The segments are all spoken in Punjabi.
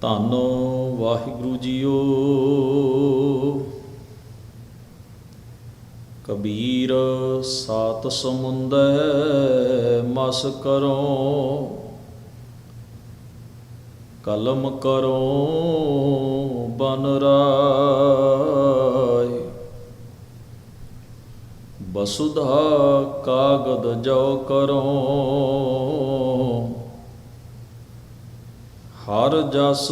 ਧੰਨੋ ਵਾਹਿਗੁਰੂ ਜੀਓ। ਕਬੀਰ ਸਾਤ ਸਮੁੰਦੈ ਮਸ ਕਰੋ, ਕਲਮ ਕਰੋ ਬਨ ਰਾਏ। ਬਸੁਧਾ ਕਾਗਦ ਜੋ ਕਰੋ ਹਰ ਜਸ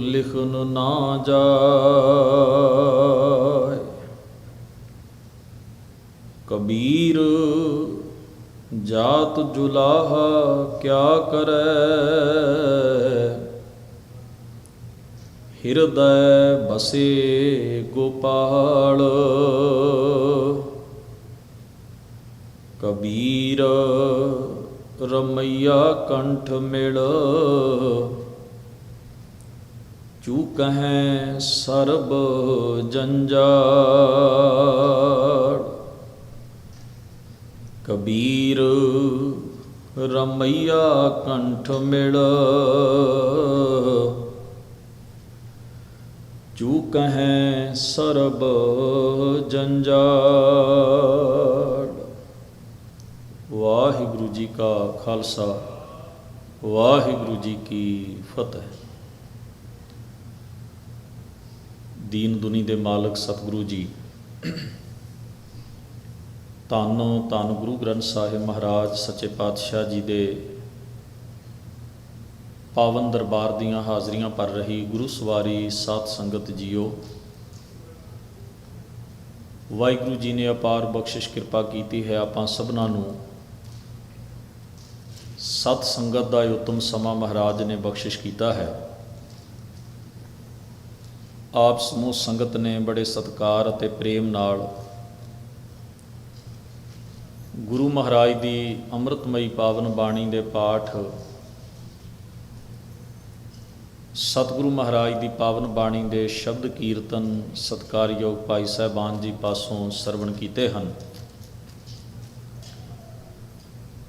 ਲਿਖਨ ਨਾ ਜਾਏ। ਕਬੀਰ ਜਾਤ ਜੁਲਾਹ ਕਿਆ ਕਰੈ? ਹਿਰਦੈ ਬਸੇ ਗੋਪਾਲ। ਕਬੀਰ ਰਮਈਆ ਕੰਠ ਮਿਲ। ਚੂਕਹਿ ਸਰਬ ਜੰਜਾੜ। ਕਬੀਰ ਰਮਈਆ ਕੰਠ ਮਿਲ। ਚੂਕਹਿ ਸਰਬ ਜੰਜਾੜ ਵਾਹਿਗੁਰੂ ਜੀ ਕਾ ਖਾਲਸਾ, ਵਾਹਿਗੁਰੂ ਜੀ ਕੀ ਫਤਿਹ। ਦੀਨ ਦੁਨੀ ਦੇ ਮਾਲਕ ਸਤਿਗੁਰੂ ਜੀ, ਧੰਨ ਧੰਨ ਗੁਰੂ ਗ੍ਰੰਥ ਸਾਹਿਬ ਮਹਾਰਾਜ ਸੱਚੇ ਪਾਤਸ਼ਾਹ ਜੀ ਦੇ ਪਾਵਨ ਦਰਬਾਰ ਦੀਆਂ ਹਾਜ਼ਰੀਆਂ ਭਰ ਰਹੀ ਗੁਰੂ ਸਵਾਰੀ ਸਾਧ ਸੰਗਤ ਜੀਓ। ਵਾਹਿਗੁਰੂ ਜੀ ਨੇ ਅਪਾਰ ਬਖਸ਼ਿਸ਼ ਕਿਰਪਾ ਕੀਤੀ ਹੈ ਆਪਾਂ ਸਭਨਾਂ ਨੂੰ। ਸਤ ਸੰਗਤ ਦਾ ਇਹ ਉਤਮ ਸਮਾਂ ਮਹਾਰਾਜ ਨੇ ਬਖਸ਼ਿਸ਼ ਕੀਤਾ ਹੈ। ਆਪ ਸਮੂਹ ਸੰਗਤ ਨੇ ਬੜੇ ਸਤਕਾਰ ਅਤੇ ਪ੍ਰੇਮ ਨਾਲ ਗੁਰੂ ਮਹਾਰਾਜ ਦੀ ਅੰਮ੍ਰਿਤਮਈ ਪਾਵਨ ਬਾਣੀ ਦੇ ਪਾਠ, ਸਤਿਗੁਰੂ ਮਹਾਰਾਜ ਦੀ ਪਾਵਨ ਬਾਣੀ ਦੇ ਸ਼ਬਦ ਕੀਰਤਨ, ਸਤਕਾਰਯੋਗ ਭਾਈ ਸਾਹਿਬਾਨ ਜੀ ਪਾਸੋਂ ਸਰਵਣ ਕੀਤੇ ਹਨ।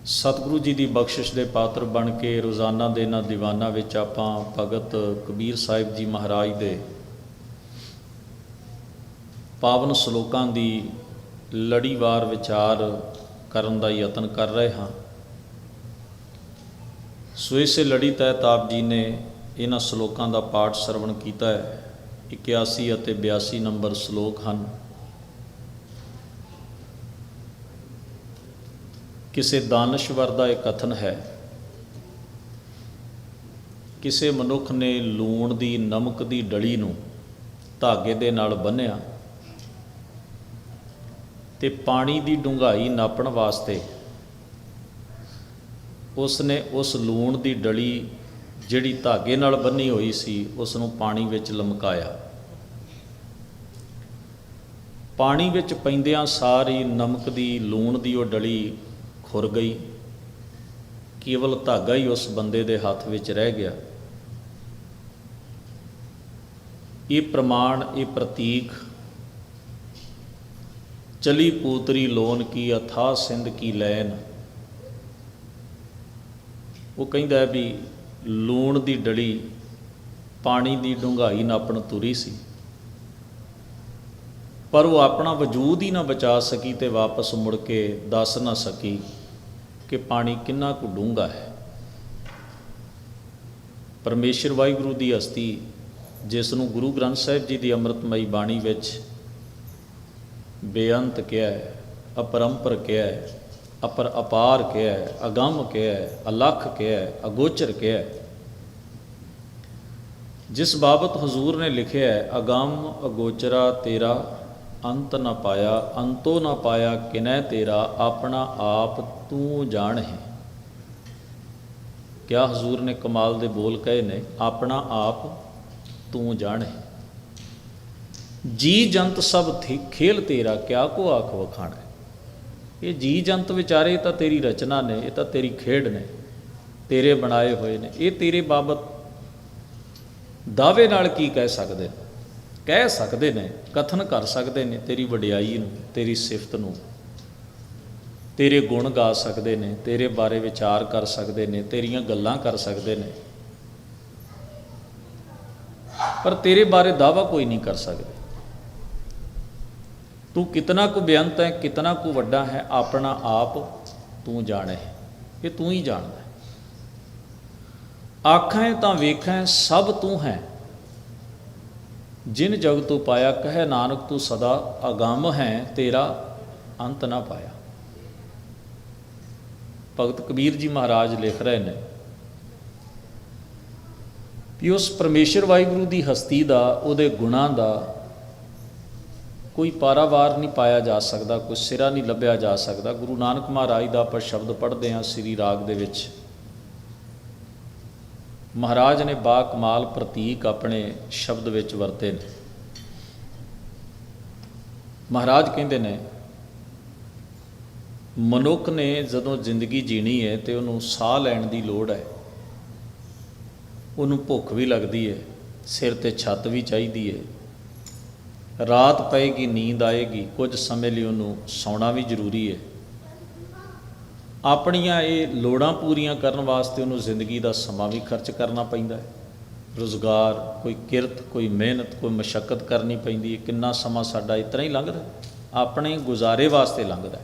ਸਤਿਗੁਰੂ ਜੀ ਦੀ ਬਖਸ਼ਿਸ਼ ਦੇ ਪਾਤਰ ਬਣ ਕੇ ਰੋਜ਼ਾਨਾ ਦੇ ਇਹਨਾਂ ਦੀਵਾਨਾਂ ਵਿੱਚ ਆਪਾਂ ਭਗਤ ਕਬੀਰ ਸਾਹਿਬ ਜੀ ਮਹਾਰਾਜ ਦੇ ਪਾਵਨ ਸ਼ਲੋਕਾਂ ਦੀ ਲੜੀਵਾਰ ਵਿਚਾਰ ਕਰਨ ਦਾ ਯਤਨ ਕਰ ਰਹੇ ਹਾਂ। ਸੋ ਇਸੇ ਲੜੀ ਤਹਿਤ ਆਪ ਜੀ ਨੇ ਇਹਨਾਂ ਸ਼ਲੋਕਾਂ ਦਾ ਪਾਠ ਸਰਵਣ ਕੀਤਾ ਹੈ। 81 ਅਤੇ 82 ਨੰਬਰ ਸ਼ਲੋਕ ਹਨ। ਕਿਸੇ ਦਾਨਸ਼ਵਰ ਦਾ ਇਹ ਕਥਨ ਹੈ। ਕਿਸੇ ਮਨੁੱਖ ਨੇ ਲੂਣ ਦੀ, ਨਮਕ ਦੀ ਡਲੀ ਨੂੰ ਧਾਗੇ ਦੇ ਨਾਲ ਬੰਨਿਆ ਤੇ ਪਾਣੀ ਦੀ ਡੂੰਘਾਈ ਨਾਪਣ ਵਾਸਤੇ ਉਸ ਨੇ ਉਸ ਲੂਣ ਦੀ ਡਲੀ ਜਿਹੜੀ ਧਾਗੇ ਨਾਲ ਬੰਨੀ ਹੋਈ ਸੀ ਉਸ ਨੂੰ ਪਾਣੀ ਵਿੱਚ ਲਮਕਾਇਆ। ਪਾਣੀ ਵਿੱਚ ਪੈਂਦਿਆਂ ਸਾਰੀ ਨਮਕ ਦੀ, ਲੂਣ ਦੀ ਉਹ ਡਲੀ ਖੁਰ ਗਈ। ਕੇਵਲ ਧਾਗਾ ਹੀ ਉਸ ਬੰਦੇ ਦੇ ਹੱਥ ਵਿੱਚ ਰਹਿ ਗਿਆ। ਇਹ ਪ੍ਰਮਾਣ, ਇਹ ਪ੍ਰਤੀਕ, ਚਲੀ ਪੂਤਰੀ ਲੋਨ ਕੀ ਅਥਾ ਸਿੰਧ ਕੀ ਲੈਨ? ਉਹ ਕਹਿੰਦਾ ਵੀ ਲੂਣ ਦੀ ਡਲੀ, ਪਾਣੀ ਦੀ ਡੂੰਘਾਈ ਨਾਪਣ ਤੁਰੀ ਸੀ। ਪਰ ਉਹ ਆਪਣਾ ਵਜੂਦ ਹੀ ਨਾ ਬਚਾ ਸਕੀ ਤੇ ਵਾਪਸ ਮੁੜ ਕੇ ਦੱਸ ਨਾ ਸਕੀ। ਕਿ ਪਾਣੀ ਕਿੰਨਾ ਕੁ ਡੂੰਘਾ ਹੈ। ਪਰਮੇਸ਼ਰ ਵਾਹਿਗੁਰੂ ਦੀ ਹਸਤੀ, ਜਿਸ ਨੂੰ ਗੁਰੂ ਗ੍ਰੰਥ ਸਾਹਿਬ ਜੀ ਦੀ ਅੰਮ੍ਰਿਤਮਈ ਬਾਣੀ ਵਿੱਚ ਬੇਅੰਤ ਕਿਹਾ ਹੈ, ਅਪਰੰਪਰ ਕਿਹਾ ਹੈ, ਅਪਰ ਅਪਾਰ ਕਿਹਾ ਹੈ, ਅਗੰਮ ਕਿਹਾ ਹੈ, ਅਲਖ ਕਿਹਾ ਹੈ, ਅਗੋਚਰ ਕਿਹਾ ਹੈ। ਜਿਸ ਬਾਬਤ ਹਜ਼ੂਰ ਨੇ ਲਿਖਿਆ ਹੈ, ਅਗੰਮ, ਅਗੋਚਰਾ, ਤੇਰਾ ਅੰਤ ਨਾ ਪਾਇਆ, ਅੰਤੋ ਨਾ ਪਾਇਆ ਕਿਨੈ ਤੇਰਾ, ਆਪਣਾ ਆਪ ਤੂੰ ਜਾਣਹਿ ਕਿਆ ਹਜ਼ੂਰ ਨੇ ਕਮਾਲ ਦੇ ਬੋਲ ਕਹੇ ਨੇ, ਆਪਣਾ ਆਪ ਤੂੰ ਜਾਣਹਿ ਜੀ ਜੰਤ ਸਭ ਥੀ, ਖੇਲ ਤੇਰਾ, ਕਿਆ ਕੋ ਆਖ ਵਖਾਣਾ ਇਹ ਜੀ ਜੰਤ ਵਿਚਾਰੇ ਤਾਂ ਤੇਰੀ ਰਚਨਾ ਨੇ, ਇਹ ਤਾਂ ਤੇਰੀ ਖੇਡ ਨੇ, ਤੇਰੇ ਬਣਾਏ ਹੋਏ ਨੇ। ਇਹ ਤੇਰੇ ਬਾਬਤ ਦਾਅਵੇ ਨਾਲ ਕੀ ਕਹਿ ਸਕਦੇ ਨੇ? ਕਹਿ ਸਕਦੇ ਨੇ, ਕਥਨ ਕਰ ਸਕਦੇ ਨੇ ਤੇਰੀ ਵਡਿਆਈ ਨੂੰ, ਤੇਰੀ ਸਿਫਤ ਨੂੰ। ਤੇਰੇ ਗੁਣ ਗਾ ਸਕਦੇ ਨੇ, ਤੇਰੇ ਬਾਰੇ ਵਿਚਾਰ ਕਰ ਸਕਦੇ ਨੇ, ਤੇਰੀਆਂ ਗੱਲਾਂ ਕਰ ਸਕਦੇ ਨੇ। ਪਰ ਤੇਰੇ ਬਾਰੇ ਦਾਵਾ ਕੋਈ ਨਹੀਂ ਕਰ ਸਕਦੇ। ਤੂੰ ਕਿਤਨਾ ਕੁ ਬੇਅੰਤ ਹੈ, ਕਿਤਨਾ ਕੁ ਵੱਡਾ ਹੈ, ਆਪਣਾ ਆਪ ਤੂੰ ਜਾਣੇ ਇਹ ਤੂੰ ਹੀ ਜਾਣਦਾ ਹੈ। ਆਖਾਂ ਤਾਂ ਵੇਖਾਂ, ਸਭ ਤੂੰ ਹੈ। ਜਿਨ ਜਗ ਤੂੰ ਪਾਇਆ, ਕਹਿ ਨਾਨਕ ਤੂੰ ਸਦਾ ਅਗੰਮ ਹੈ, ਤੇਰਾ ਅੰਤ ਨਾ ਪਾਇਆ। ਭਗਤ ਕਬੀਰ ਜੀ ਮਹਾਰਾਜ ਲਿਖ ਰਹੇ ਨੇ, ਵੀ ਉਸ ਪਰਮੇਸ਼ਰ ਵਾਹਿਗੁਰੂ ਦੀ ਹਸਤੀ ਦਾ, ਉਹਦੇ ਗੁਣਾਂ ਦਾ ਕੋਈ ਪਾਰਾਵਾਰ ਨਹੀਂ ਪਾਇਆ ਜਾ ਸਕਦਾ, ਕੋਈ ਸਿਰਾ ਨਹੀਂ ਲੱਭਿਆ ਜਾ ਸਕਦਾ। ਗੁਰੂ ਨਾਨਕ ਮਹਾਰਾਜ ਦਾ ਆਪਾਂ ਸ਼ਬਦ ਪੜ੍ਹਦੇ ਹਾਂ ਸ੍ਰੀ ਰਾਗ ਦੇ ਵਿੱਚ। ਮਹਾਰਾਜ ਨੇ ਬਾ ਕਮਾਲ ਪ੍ਰਤੀਕ ਆਪਣੇ ਸ਼ਬਦ ਵਿੱਚ ਵਰਤੇ ਨੇ। ਮਹਾਰਾਜ ਕਹਿੰਦੇ ਨੇ, ਮਨੁੱਖ ਨੇ ਜਦੋਂ ਜ਼ਿੰਦਗੀ ਜੀਣੀ ਹੈ ਤੇ ਉਹਨੂੰ ਸਾਹ ਲੈਣ ਦੀ ਲੋੜ ਹੈ ਉਹਨੂੰ ਭੁੱਖ ਵੀ ਲੱਗਦੀ ਹੈ ਸਿਰ ਤੇ ਛੱਤ ਵੀ ਚਾਹੀਦੀ ਹੈ ਰਾਤ ਪਏਗੀ, ਨੀਂਦ ਆਏਗੀ, ਕੁਝ ਸਮੇਂ ਲਈ ਉਹਨੂੰ ਸੌਣਾ ਵੀ ਜ਼ਰੂਰੀ ਹੈ ਆਪਣੀਆਂ ਇਹ ਲੋੜਾਂ ਪੂਰੀਆਂ ਕਰਨ ਵਾਸਤੇ ਉਹਨੂੰ ਜ਼ਿੰਦਗੀ ਦਾ ਸਮਾਂ ਵੀ ਖਰਚ ਕਰਨਾ ਪੈਂਦਾ ਹੈ। ਰੋਜ਼ਗਾਰ, ਕੋਈ ਕਿਰਤ, ਕੋਈ ਮਿਹਨਤ, ਕੋਈ ਮਸ਼ੱਕਤ ਕਰਨੀ ਪੈਂਦੀ ਹੈ। ਕਿੰਨਾ ਸਮਾਂ ਸਾਡਾ ਇਸ ਤਰ੍ਹਾਂ ਹੀ ਲੰਘਦਾ ਹੈ। ਆਪਣੇ ਗੁਜ਼ਾਰੇ ਵਾਸਤੇ ਲੰਘਦਾ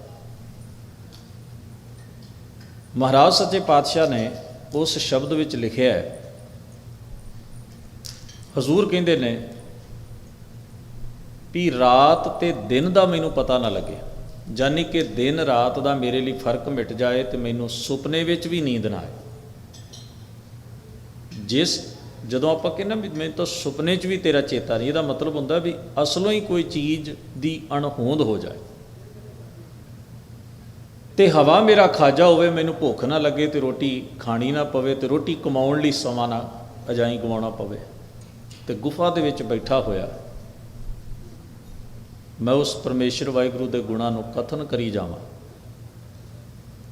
ਮਹਾਰਾਜ ਸੱਚੇ ਪਾਤਸ਼ਾਹ ਨੇ ਉਸ ਸ਼ਬਦ ਵਿੱਚ ਲਿਖਿਆ ਹੈ। ਹਜ਼ੂਰ ਕਹਿੰਦੇ ਨੇ, ਵੀ ਰਾਤ ਤੇ ਦਿਨ ਦਾ ਮੈਨੂੰ ਪਤਾ ਨਾ ਲੱਗਿਆ ਜਾਨੀ ਕਿ ਦਿਨ ਰਾਤ ਦਾ ਮੇਰੇ ਲਈ ਫ਼ਰਕ ਮਿਟ ਜਾਏ ਤੇ ਮੈਨੂੰ ਸੁਪਨੇ ਵਿੱਚ ਵੀ ਨੀਂਦ ਨਾ ਆਏ। ਜਿਸ ਜਦੋਂ ਆਪਾਂ ਕਹਿੰਦੇ ਵੀ ਮੈਨੂੰ ਤਾਂ ਸੁਪਨੇ 'ਚ ਵੀ ਤੇਰਾ ਚੇਤਾ ਨਹੀਂ, ਇਹਦਾ ਮਤਲਬ ਹੁੰਦਾ ਵੀ ਅਸਲੋਂ ਹੀ ਕੋਈ ਚੀਜ਼ ਦੀ ਅਣਹੋਂਦ ਹੋ ਜਾਏ। ਤੇ ਹਵਾ ਮੇਰਾ ਖਾਜਾ ਹੋਵੇ, ਮੈਨੂੰ ਭੁੱਖ ਨਾ ਲੱਗੇ ਤੇ ਰੋਟੀ ਖਾਣੀ ਨਾ ਪਵੇ ਤੇ ਰੋਟੀ ਕਮਾਉਣ ਲਈ ਸਮਾਂ ਨਾ ਅਜਾਈ ਗਵਾਉਣਾ ਪਵੇ। ਤੇ ਗੁਫਾ ਦੇ ਵਿੱਚ ਬੈਠਾ ਹੋਇਆ ਮੈਂ ਉਸ ਪਰਮੇਸ਼ਰ ਵਾਹਿਗੁਰੂ ਦੇ ਗੁਣਾਂ ਨੂੰ ਕਥਨ ਕਰੀ ਜਾਵਾਂ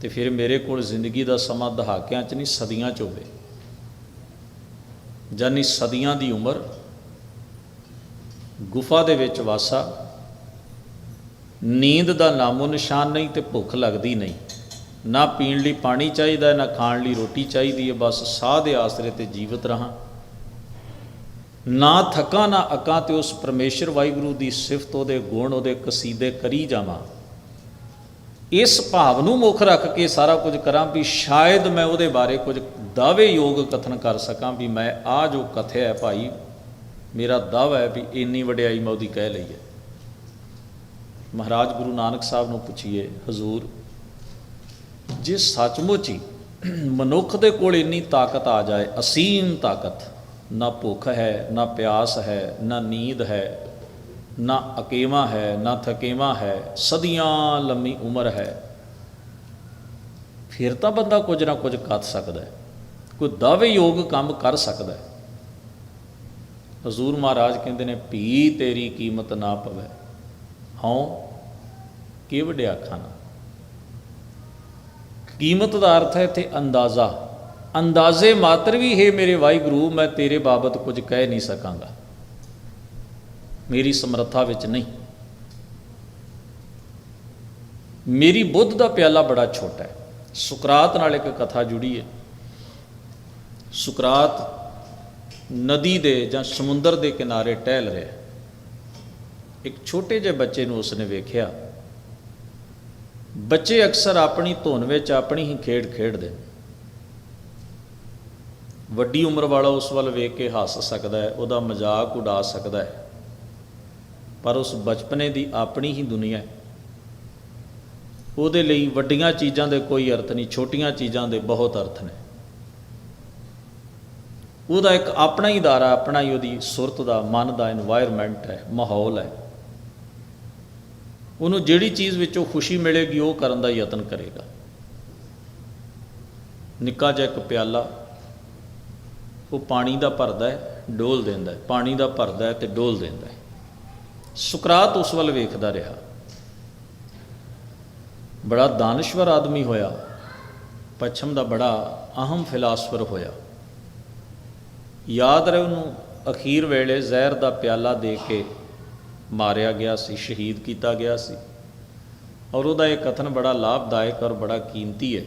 ਤੇ ਫਿਰ ਮੇਰੇ ਕੋਲ ਜ਼ਿੰਦਗੀ ਦਾ ਸਮਾਂ ਦਹਾਕਿਆਂ 'ਚ ਨਹੀਂ, ਸਦੀਆਂ 'ਚ ਹੋਵੇ। ਜਾਨੀ ਸਦੀਆਂ ਦੀ ਉਮਰ, ਗੁਫਾ ਦੇ ਵਿੱਚ ਵਾਸਾ, ਨੀਂਦ ਦਾ ਨਾਮੋ ਨਿਸ਼ਾਨ ਨਹੀਂ ਤੇ ਭੁੱਖ ਲੱਗਦੀ ਨਹੀਂ। ਨਾ ਪੀਣ ਲਈ ਪਾਣੀ ਚਾਹੀਦਾ, ਨਾ ਖਾਣ ਲਈ ਰੋਟੀ ਚਾਹੀਦੀ ਹੈ, ਬਸ ਸਾਹ ਦੇ ਆਸਰੇ ਤੇ ਜੀਵਤ ਰਹਾ। ਨਾ ਥਕਾਂ ਨਾ ਅਕਾਂ ਤੇ ਉਸ ਪਰਮੇਸ਼ਰ ਵਾਹਿਗੁਰੂ ਦੀ ਸਿਫਤ, ਉਹਦੇ ਗੁਣ, ਉਹਦੇ ਕਸੀਦੇ ਕਰੀ ਜਾਵਾਂ। ਇਸ ਭਾਵ ਨੂੰ ਮੁੱਖ ਰੱਖ ਕੇ ਸਾਰਾ ਕੁਝ ਕਰਾਂ ਵੀ ਸ਼ਾਇਦ ਮੈਂ ਉਹਦੇ ਬਾਰੇ ਕੁਝ ਦਾਅਵੇ ਯੋਗ ਕਥਨ ਕਰ ਸਕਾਂ ਵੀ ਮੈਂ ਆ ਜੋ ਕਥਿਆ ਹੈ ਭਾਈ, ਮੇਰਾ ਦਾਅਵਾ ਹੈ ਵੀ ਇੰਨੀ ਵਡਿਆਈ ਮੈਂ ਉਹਦੀ ਕਹਿ ਲਈ ਹੈ। ਮਹਾਰਾਜ ਗੁਰੂ ਨਾਨਕ ਸਾਹਿਬ ਨੂੰ ਪੁੱਛੀਏ, ਹਜ਼ੂਰ, ਜੇ ਸੱਚਮੁੱਚ ਹੀ ਮਨੁੱਖ ਦੇ ਕੋਲ ਇੰਨੀ ਤਾਕਤ ਆ ਜਾਏ, ਅਸੀਮ ਤਾਕਤ ਨਾ ਭੁੱਖ ਹੈ, ਨਾ ਪਿਆਸ ਹੈ, ਨਾ ਨੀਂਦ ਹੈ, ਨਾ ਅਕੇਵਾ ਹੈ, ਨਾ ਥਕੇਵਾ ਹੈ, ਸਦੀਆਂ ਲੰਮੀ ਉਮਰ ਹੈ। ਫਿਰ ਤਾਂ ਬੰਦਾ ਕੁਝ ਨਾ ਕੁਝ ਕਰ ਸਕਦਾ ਹੈ। ਕੋਈ ਦਾਅਵੇ ਯੋਗ ਕੰਮ ਕਰ ਸਕਦਾ ਹੈ। ਹਜ਼ੂਰ ਮਹਾਰਾਜ ਕਹਿੰਦੇ ਨੇ, ਭੀ ਤੇਰੀ ਕੀਮਤ ਨਾ ਪਵੇ। ਹਉ ਕੀ ਵਡਿਆ ਖਾਨਾ ਕੀਮਤ ਦਾ ਅਰਥ ਹੈ ਇੱਥੇ ਅੰਦਾਜ਼ਾ। ਅੰਦਾਜ਼ੇ ਮਾਤਰ ਵੀ, ਹੈ ਮੇਰੇ ਵਾਹਿਗੁਰੂ, ਮੈਂ ਤੇਰੇ ਬਾਬਤ ਕੁਝ ਕਹਿ ਨਹੀਂ ਸਕਾਂਗਾ। ਮੇਰੀ ਸਮਰੱਥਾ ਵਿੱਚ ਨਹੀਂ। ਮੇਰੀ ਬੁੱਧ ਦਾ ਪਿਆਲਾ ਬੜਾ ਛੋਟਾ ਹੈ। ਸੁਕਰਾਤ ਨਾਲ ਇੱਕ ਕਥਾ ਜੁੜੀ ਹੈ। ਸੁਕਰਾਤ ਨਦੀ ਦੇ ਜਾਂ ਸਮੁੰਦਰ ਦੇ ਕਿਨਾਰੇ ਟਹਿਲ ਰਿਹਾ ਇੱਕ ਛੋਟੇ ਜਿਹੇ ਬੱਚੇ ਨੂੰ ਉਸਨੇ ਵੇਖਿਆ। ਬੱਚੇ ਅਕਸਰ ਆਪਣੀ ਧੁਨ ਵਿੱਚ ਆਪਣੀ ਹੀ ਖੇਡ ਖੇਡਦੇ ਨੇ। ਵੱਡੀ ਉਮਰ ਵਾਲਾ ਉਸ ਵੱਲ ਵੇਖ ਕੇ ਹੱਸ ਸਕਦਾ ਹੈ, ਉਹਦਾ ਮਜ਼ਾਕ ਉਡਾ ਸਕਦਾ ਹੈ। ਪਰ ਉਸ ਬਚਪਨੇ ਦੀ ਆਪਣੀ ਹੀ ਦੁਨੀਆ ਹੈ। ਉਹਦੇ ਲਈ ਵੱਡੀਆਂ ਚੀਜ਼ਾਂ ਦੇ ਕੋਈ ਅਰਥ ਨਹੀਂ, ਛੋਟੀਆਂ ਚੀਜ਼ਾਂ ਦੇ ਬਹੁਤ ਅਰਥ ਨੇ। ਉਹਦਾ ਇੱਕ ਆਪਣਾ ਹੀ ਦਾਰਾ, ਆਪਣਾ ਹੀ ਉਹਦੀ ਸੁਰਤ ਦਾ, ਮਨ ਦਾ এনवायरमेंट ਹੈ, ਮਾਹੌਲ ਹੈ। ਉਹਨੂੰ ਜਿਹੜੀ ਚੀਜ਼ ਵਿੱਚੋਂ ਖੁਸ਼ੀ ਮਿਲੇਗੀ, ਉਹ ਕਰਨ ਦਾ ਯਤਨ ਕਰੇਗਾ। ਨਿੱਕਾ ਜਿਹਾ ਇੱਕ ਪਿਆਲਾ ਉਹ ਪਾਣੀ ਦਾ ਭਰਦਾ ਹੈ, ਡੋਲ ਦਿੰਦਾ ਹੈ। ਪਾਣੀ ਦਾ ਭਰਦਾ ਹੈ ਤੇ ਡੋਲ ਦਿੰਦਾ ਹੈ। ਸੁਕਰਾਤ ਉਸ ਵੱਲ ਵੇਖਦਾ ਰਿਹਾ। ਬੜਾ ਦਾਨਸ਼ਵਰ ਆਦਮੀ ਹੋਇਆ। ਪੱਛਮ ਦਾ ਬੜਾ ਅਹਿਮ ਫਿਲਾਸਫਰ ਹੋਇਆ। ਯਾਦ ਰਹੇ ਉਹਨੂੰ, ਅਖੀਰ ਵੇਲੇ ਜ਼ਹਿਰ ਦਾ ਪਿਆਲਾ ਦੇ ਕੇ ਮਾਰਿਆ ਗਿਆ ਸੀ, ਸ਼ਹੀਦ ਕੀਤਾ ਗਿਆ ਸੀ। ਔਰ ਉਹਦਾ ਇਹ ਕਥਨ ਬੜਾ ਲਾਭਦਾਇਕ ਔਰ ਬੜਾ ਕੀਮਤੀ ਹੈ।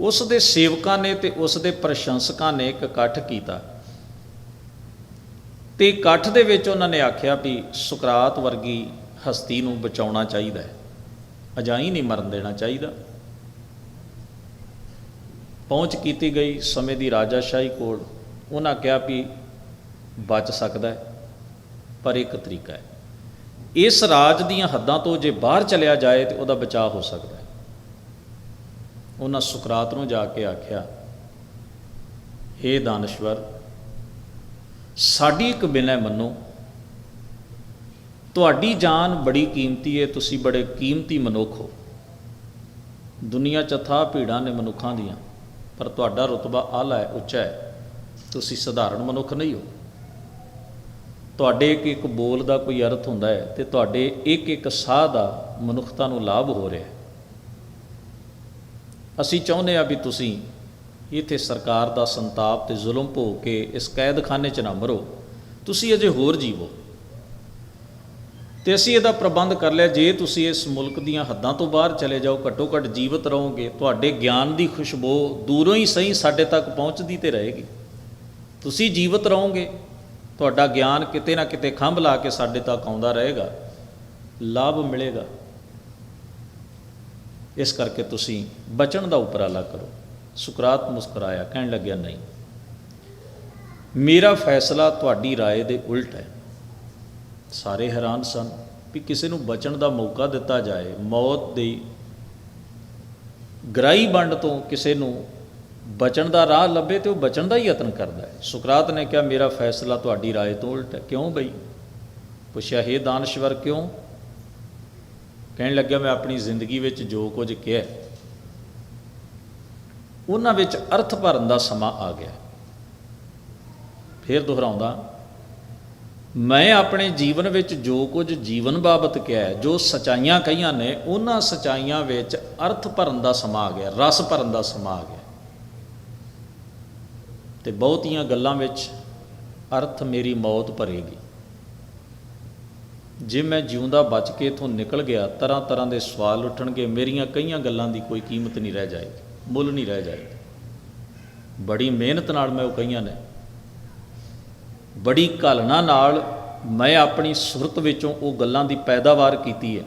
ਉਸ ਦੇ ਸੇਵਕਾਂ ਨੇ ਤੇ ਉਸ ਦੇ ਪ੍ਰਸ਼ੰਸਕਾਂ ਨੇ ਇੱਕ ਇਕੱਠ ਕੀਤਾ। ਤੇ ਇਕੱਠ ਦੇ ਵਿੱਚ ਉਹਨਾਂ ਨੇ ਆਖਿਆ ਵੀ ਸੁਕਰਾਤ ਵਰਗੀ ਹਸਤੀ ਨੂੰ ਬਚਾਉਣਾ ਚਾਹੀਦਾ ਹੈ। ਅਜਾਈ ਨਹੀਂ ਮਰਨ ਦੇਣਾ ਚਾਹੀਦਾ। ਪਹੁੰਚ ਕੀਤੀ ਗਈ ਸਮੇਂ ਦੀ ਰਾਜਾਸ਼ਾਹੀ ਕੋਲ ਉਹਨਾਂ ਕਿਹਾ ਵੀ ਬਚ ਸਕਦਾ ਹੈ, ਪਰ ਇੱਕ ਤਰੀਕਾ ਹੈ। ਇਸ ਰਾਜ ਦੀਆਂ ਹੱਦਾਂ ਤੋਂ ਜੇ ਬਾਹਰ ਚਲਿਆ ਜਾਏ ਤੇ ਉਹਦਾ ਬਚਾਅ ਹੋ ਸਕਦਾ ਉਹਨਾਂ ਸੁਕਰਾਤ ਨੂੰ ਜਾ ਕੇ ਆਖਿਆ हे ਦਾਨਸ਼ਵਰ, ਸਾਡੀ ਇੱਕ ਬਿਨੈ ਮੰਨੋ। ਤੁਹਾਡੀ ਜਾਨ ਬੜੀ ਕੀਮਤੀ ਹੈ ਤੁਸੀਂ ਬੜੇ ਕੀਮਤੀ ਮਨੁੱਖ ਹੋ। ਦੁਨੀਆ 'ਚ ਥਾ ਭੀੜਾਂ ਨੇ ਮਨੁੱਖਾਂ ਦੀਆਂ, ਪਰ ਤੁਹਾਡਾ ਰਤਬਾ ਆਲਾ ਹੈ, ਉੱਚਾ ਹੈ। ਤੁਸੀਂ ਸਧਾਰਨ ਮਨੁੱਖ ਨਹੀਂ ਹੋ। ਤੁਹਾਡੇ ਇੱਕ ਇੱਕ ਬੋਲ ਦਾ ਕੋਈ ਅਰਥ ਹੁੰਦਾ ਹੈ ਤੇ ਤੁਹਾਡੇ ਇੱਕ ਇੱਕ ਸਾਹ ਦਾ ਮਨੁੱਖਤਾ ਨੂੰ ਲਾਭ ਹੋ ਰਿਹਾ ਹੈ। ਅਸੀਂ ਚਾਹੁੰਦੇ ਆ ਵੀ ਤੁਸੀਂ ਇੱਥੇ ਸਰਕਾਰ ਦਾ ਸੰਤਾਪ ਤੇ ਜ਼ੁਲਮ ਭੋਗ ਕੇ ਇਸ ਕੈਦਖਾਨੇ 'ਚ ਨਾ ਮਰੋ। ਤੁਸੀਂ ਅਜੇ ਹੋਰ ਜੀਵੋ। ਤੇ ਅਸੀਂ ਇਹਦਾ ਪ੍ਰਬੰਧ ਕਰ ਲਿਆ, ਜੇ ਤੁਸੀਂ ਇਸ ਮੁਲਕ ਦੀਆਂ ਹੱਦਾਂ ਤੋਂ ਬਾਹਰ ਚਲੇ ਜਾਓ ਘੱਟੋ ਘੱਟ ਜੀਵਤ ਰਹੋਗੇ, ਤੁਹਾਡੇ ਗਿਆਨ ਦੀ ਖੁਸ਼ਬੂ ਦੂਰੋਂ ਹੀ ਸਹੀ ਸਾਡੇ ਤੱਕ ਪਹੁੰਚਦੀ ਤੇ ਰਹੇਗੀ। ਤੁਸੀਂ ਜੀਵਤ ਰਹੋਗੇ, ਤੁਹਾਡਾ ਗਿਆਨ ਕਿਤੇ ਨਾ ਕਿਤੇ ਖੰਭ ਲਾ ਕੇ ਸਾਡੇ ਤੱਕ ਆਉਂਦਾ ਰਹੇਗਾ, ਲਾਭ ਮਿਲੇਗਾ। ਇਸ ਕਰਕੇ ਤੁਸੀਂ ਬਚਣ ਦਾ ਉਪਰਾਲਾ ਕਰੋ ਸੁਕਰਾਤ ਮੁਸਕਰਾਇਆ ਕਹਿਣ ਲੱਗਿਆ ਨਹੀਂ ਮੇਰਾ ਫੈਸਲਾ ਤੁਹਾਡੀ رائے ਦੇ ਉਲਟ ਹੈ ਸਾਰੇ ਹੈਰਾਨ ਸਨ ਵੀ ਕਿਸੇ ਨੂੰ ਬਚਣ ਦਾ ਮੌਕਾ ਦਿੱਤਾ ਜਾਏ ਮੌਤ ਦੀ ਗਰਾਈ ਵੰਡ ਤੋਂ ਕਿਸੇ ਨੂੰ ਬਚਣ ਦਾ ਰਾਹ ਲੱਭੇ ਤੇ ਉਹ ਬਚਣ ਦਾ ਹੀ ਯਤਨ ਕਰਦਾ ਹੈ ਸੁਕਰਾਤ ਨੇ ਕਿਹਾ ਮੇਰਾ ਫੈਸਲਾ ਤੁਹਾਡੀ رائے ਤੋਂ ਉਲਟ ਹੈ ਕਿਉਂ ਬਈ ਪੁੱਛਿਆ ਹੈ ਦਾਨਸ਼ਵਰ ਕਿਉਂ ਕਹਿਣ ਲੱਗਿਆ, ਮੈਂ ਆਪਣੀ ਜ਼ਿੰਦਗੀ ਵਿੱਚ ਜੋ ਕੁਝ ਕਿਹਾ ਉਹਨਾਂ ਵਿੱਚ ਅਰਥ ਭਰਨ ਦਾ ਸਮਾਂ ਆ ਗਿਆ ਫਿਰ ਦੁਹਰਾਉਂਦਾ, ਮੈਂ ਆਪਣੇ ਜੀਵਨ ਵਿੱਚ ਜੋ ਕੁਝ ਜੀਵਨ ਬਾਬਤ ਕਿਹਾ ਜੋ ਸਚਾਈਆਂ ਕਹੀਆਂ ਨੇ, ਉਹਨਾਂ ਸਚਾਈਆਂ ਵਿੱਚ ਅਰਥ ਭਰਨ ਦਾ ਸਮਾਂ ਆ ਗਿਆ, ਰਸ ਭਰਨ ਦਾ ਸਮਾਂ ਆ ਗਿਆ। ਤੇ ਬਹੁਤੀਆਂ ਗੱਲਾਂ ਵਿੱਚ ਅਰਥ ਮੇਰੀ ਮੌਤ ਭਰੇਗੀ। ਜੇ ਮੈਂ ਜਿਉਂਦਾ ਬਚ ਕੇ ਇਥੋਂ ਨਿਕਲ ਗਿਆ, ਤਰ੍ਹਾਂ ਤਰ੍ਹਾਂ ਦੇ ਸਵਾਲ ਉੱਠਣਗੇ, ਮੇਰੀਆਂ ਕਈਆਂ ਗੱਲਾਂ ਦੀ ਕੋਈ ਕੀਮਤ ਨਹੀਂ ਰਹਿ ਜਾਏਗੀ, ਮੁੱਲ ਨਹੀਂ ਰਹਿ ਜਾਏਗੀ। ਬੜੀ ਮਿਹਨਤ ਨਾਲ ਮੈਂ ਉਹ ਕਈਆਂ ਨੇ, ਬੜੀ ਘਾਲਣਾ ਨਾਲ ਮੈਂ ਆਪਣੀ ਸੁਰਤ ਵਿੱਚੋਂ ਉਹ ਗੱਲਾਂ ਦੀ ਪੈਦਾਵਾਰ ਕੀਤੀ ਹੈ।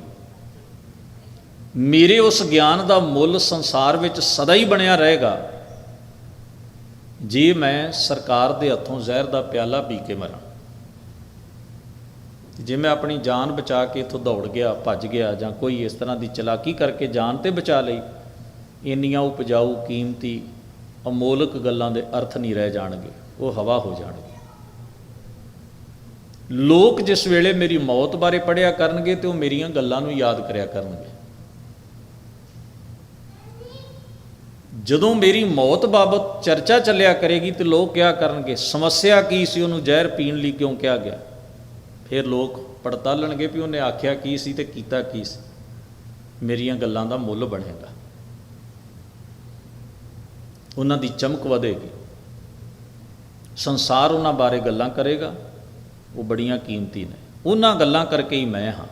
ਮੇਰੇ ਉਸ ਗਿਆਨ ਦਾ ਮੁੱਲ ਸੰਸਾਰ ਵਿੱਚ ਸਦਾ ਹੀ ਬਣਿਆ ਰਹੇਗਾ। ਜੇ ਮੈਂ ਸਰਕਾਰ ਦੇ ਹੱਥੋਂ ਜ਼ਹਿਰ ਦਾ ਪਿਆਲਾ ਪੀ ਕੇ ਮਰਾਂ ਜੇ ਮੈਂ ਆਪਣੀ ਜਾਨ ਬਚਾ ਕੇ ਇੱਥੋਂ ਦੌੜ ਗਿਆ, ਭੱਜ ਗਿਆ ਜਾਂ ਕੋਈ ਇਸ ਤਰ੍ਹਾਂ ਦੀ ਚਲਾਕੀ ਕਰਕੇ ਜਾਨ ਤੇ ਬਚਾ ਲਈ, ਇੰਨੀਆਂ ਉਪਜਾਊ ਕੀਮਤੀ ਅਮੋਲਕ ਗੱਲਾਂ ਦੇ ਅਰਥ ਨਹੀਂ ਰਹਿ ਜਾਣਗੇ, ਉਹ ਹਵਾ ਹੋ ਜਾਣਗੇ। ਲੋਕ ਜਿਸ ਵੇਲੇ ਮੇਰੀ ਮੌਤ ਬਾਰੇ ਪੜਿਆ ਕਰਨਗੇ ਤੇ ਉਹ ਮੇਰੀਆਂ ਗੱਲਾਂ ਨੂੰ ਯਾਦ ਕਰਿਆ ਕਰਨਗੇ। ਜਦੋਂ ਮੇਰੀ ਮੌਤ ਬਾਬਤ ਚਰਚਾ ਚੱਲਿਆ ਕਰੇਗੀ ਤੇ ਲੋਕ ਕਿਹਾ ਕਰਨਗੇ, ਸਮੱਸਿਆ ਕੀ ਸੀ? ਉਹਨੂੰ ਜ਼ਹਿਰ ਪੀਣ ਲਈ ਕਿਉਂ ਕਿਹਾ ਗਿਆ? ਫਿਰ ਲੋਕ ਪੜਤਾਲਣਗੇ ਵੀ ਉਹਨੇ ਆਖਿਆ ਕੀ ਸੀ ਤੇ ਕੀਤਾ ਕੀ ਸੀ ਮੇਰੀਆਂ ਗੱਲਾਂ ਦਾ ਮੁੱਲ ਬਣੇਗਾ ਉਹਨਾਂ ਦੀ ਚਮਕ ਵਧੇਗੀ ਸੰਸਾਰ ਉਹਨਾਂ ਬਾਰੇ ਗੱਲਾਂ ਕਰੇਗਾ ਉਹ ਬੜੀਆਂ ਕੀਮਤੀ ਨੇ ਉਹਨਾਂ ਗੱਲਾਂ ਕਰਕੇ ਹੀ ਮੈਂ ਹਾਂ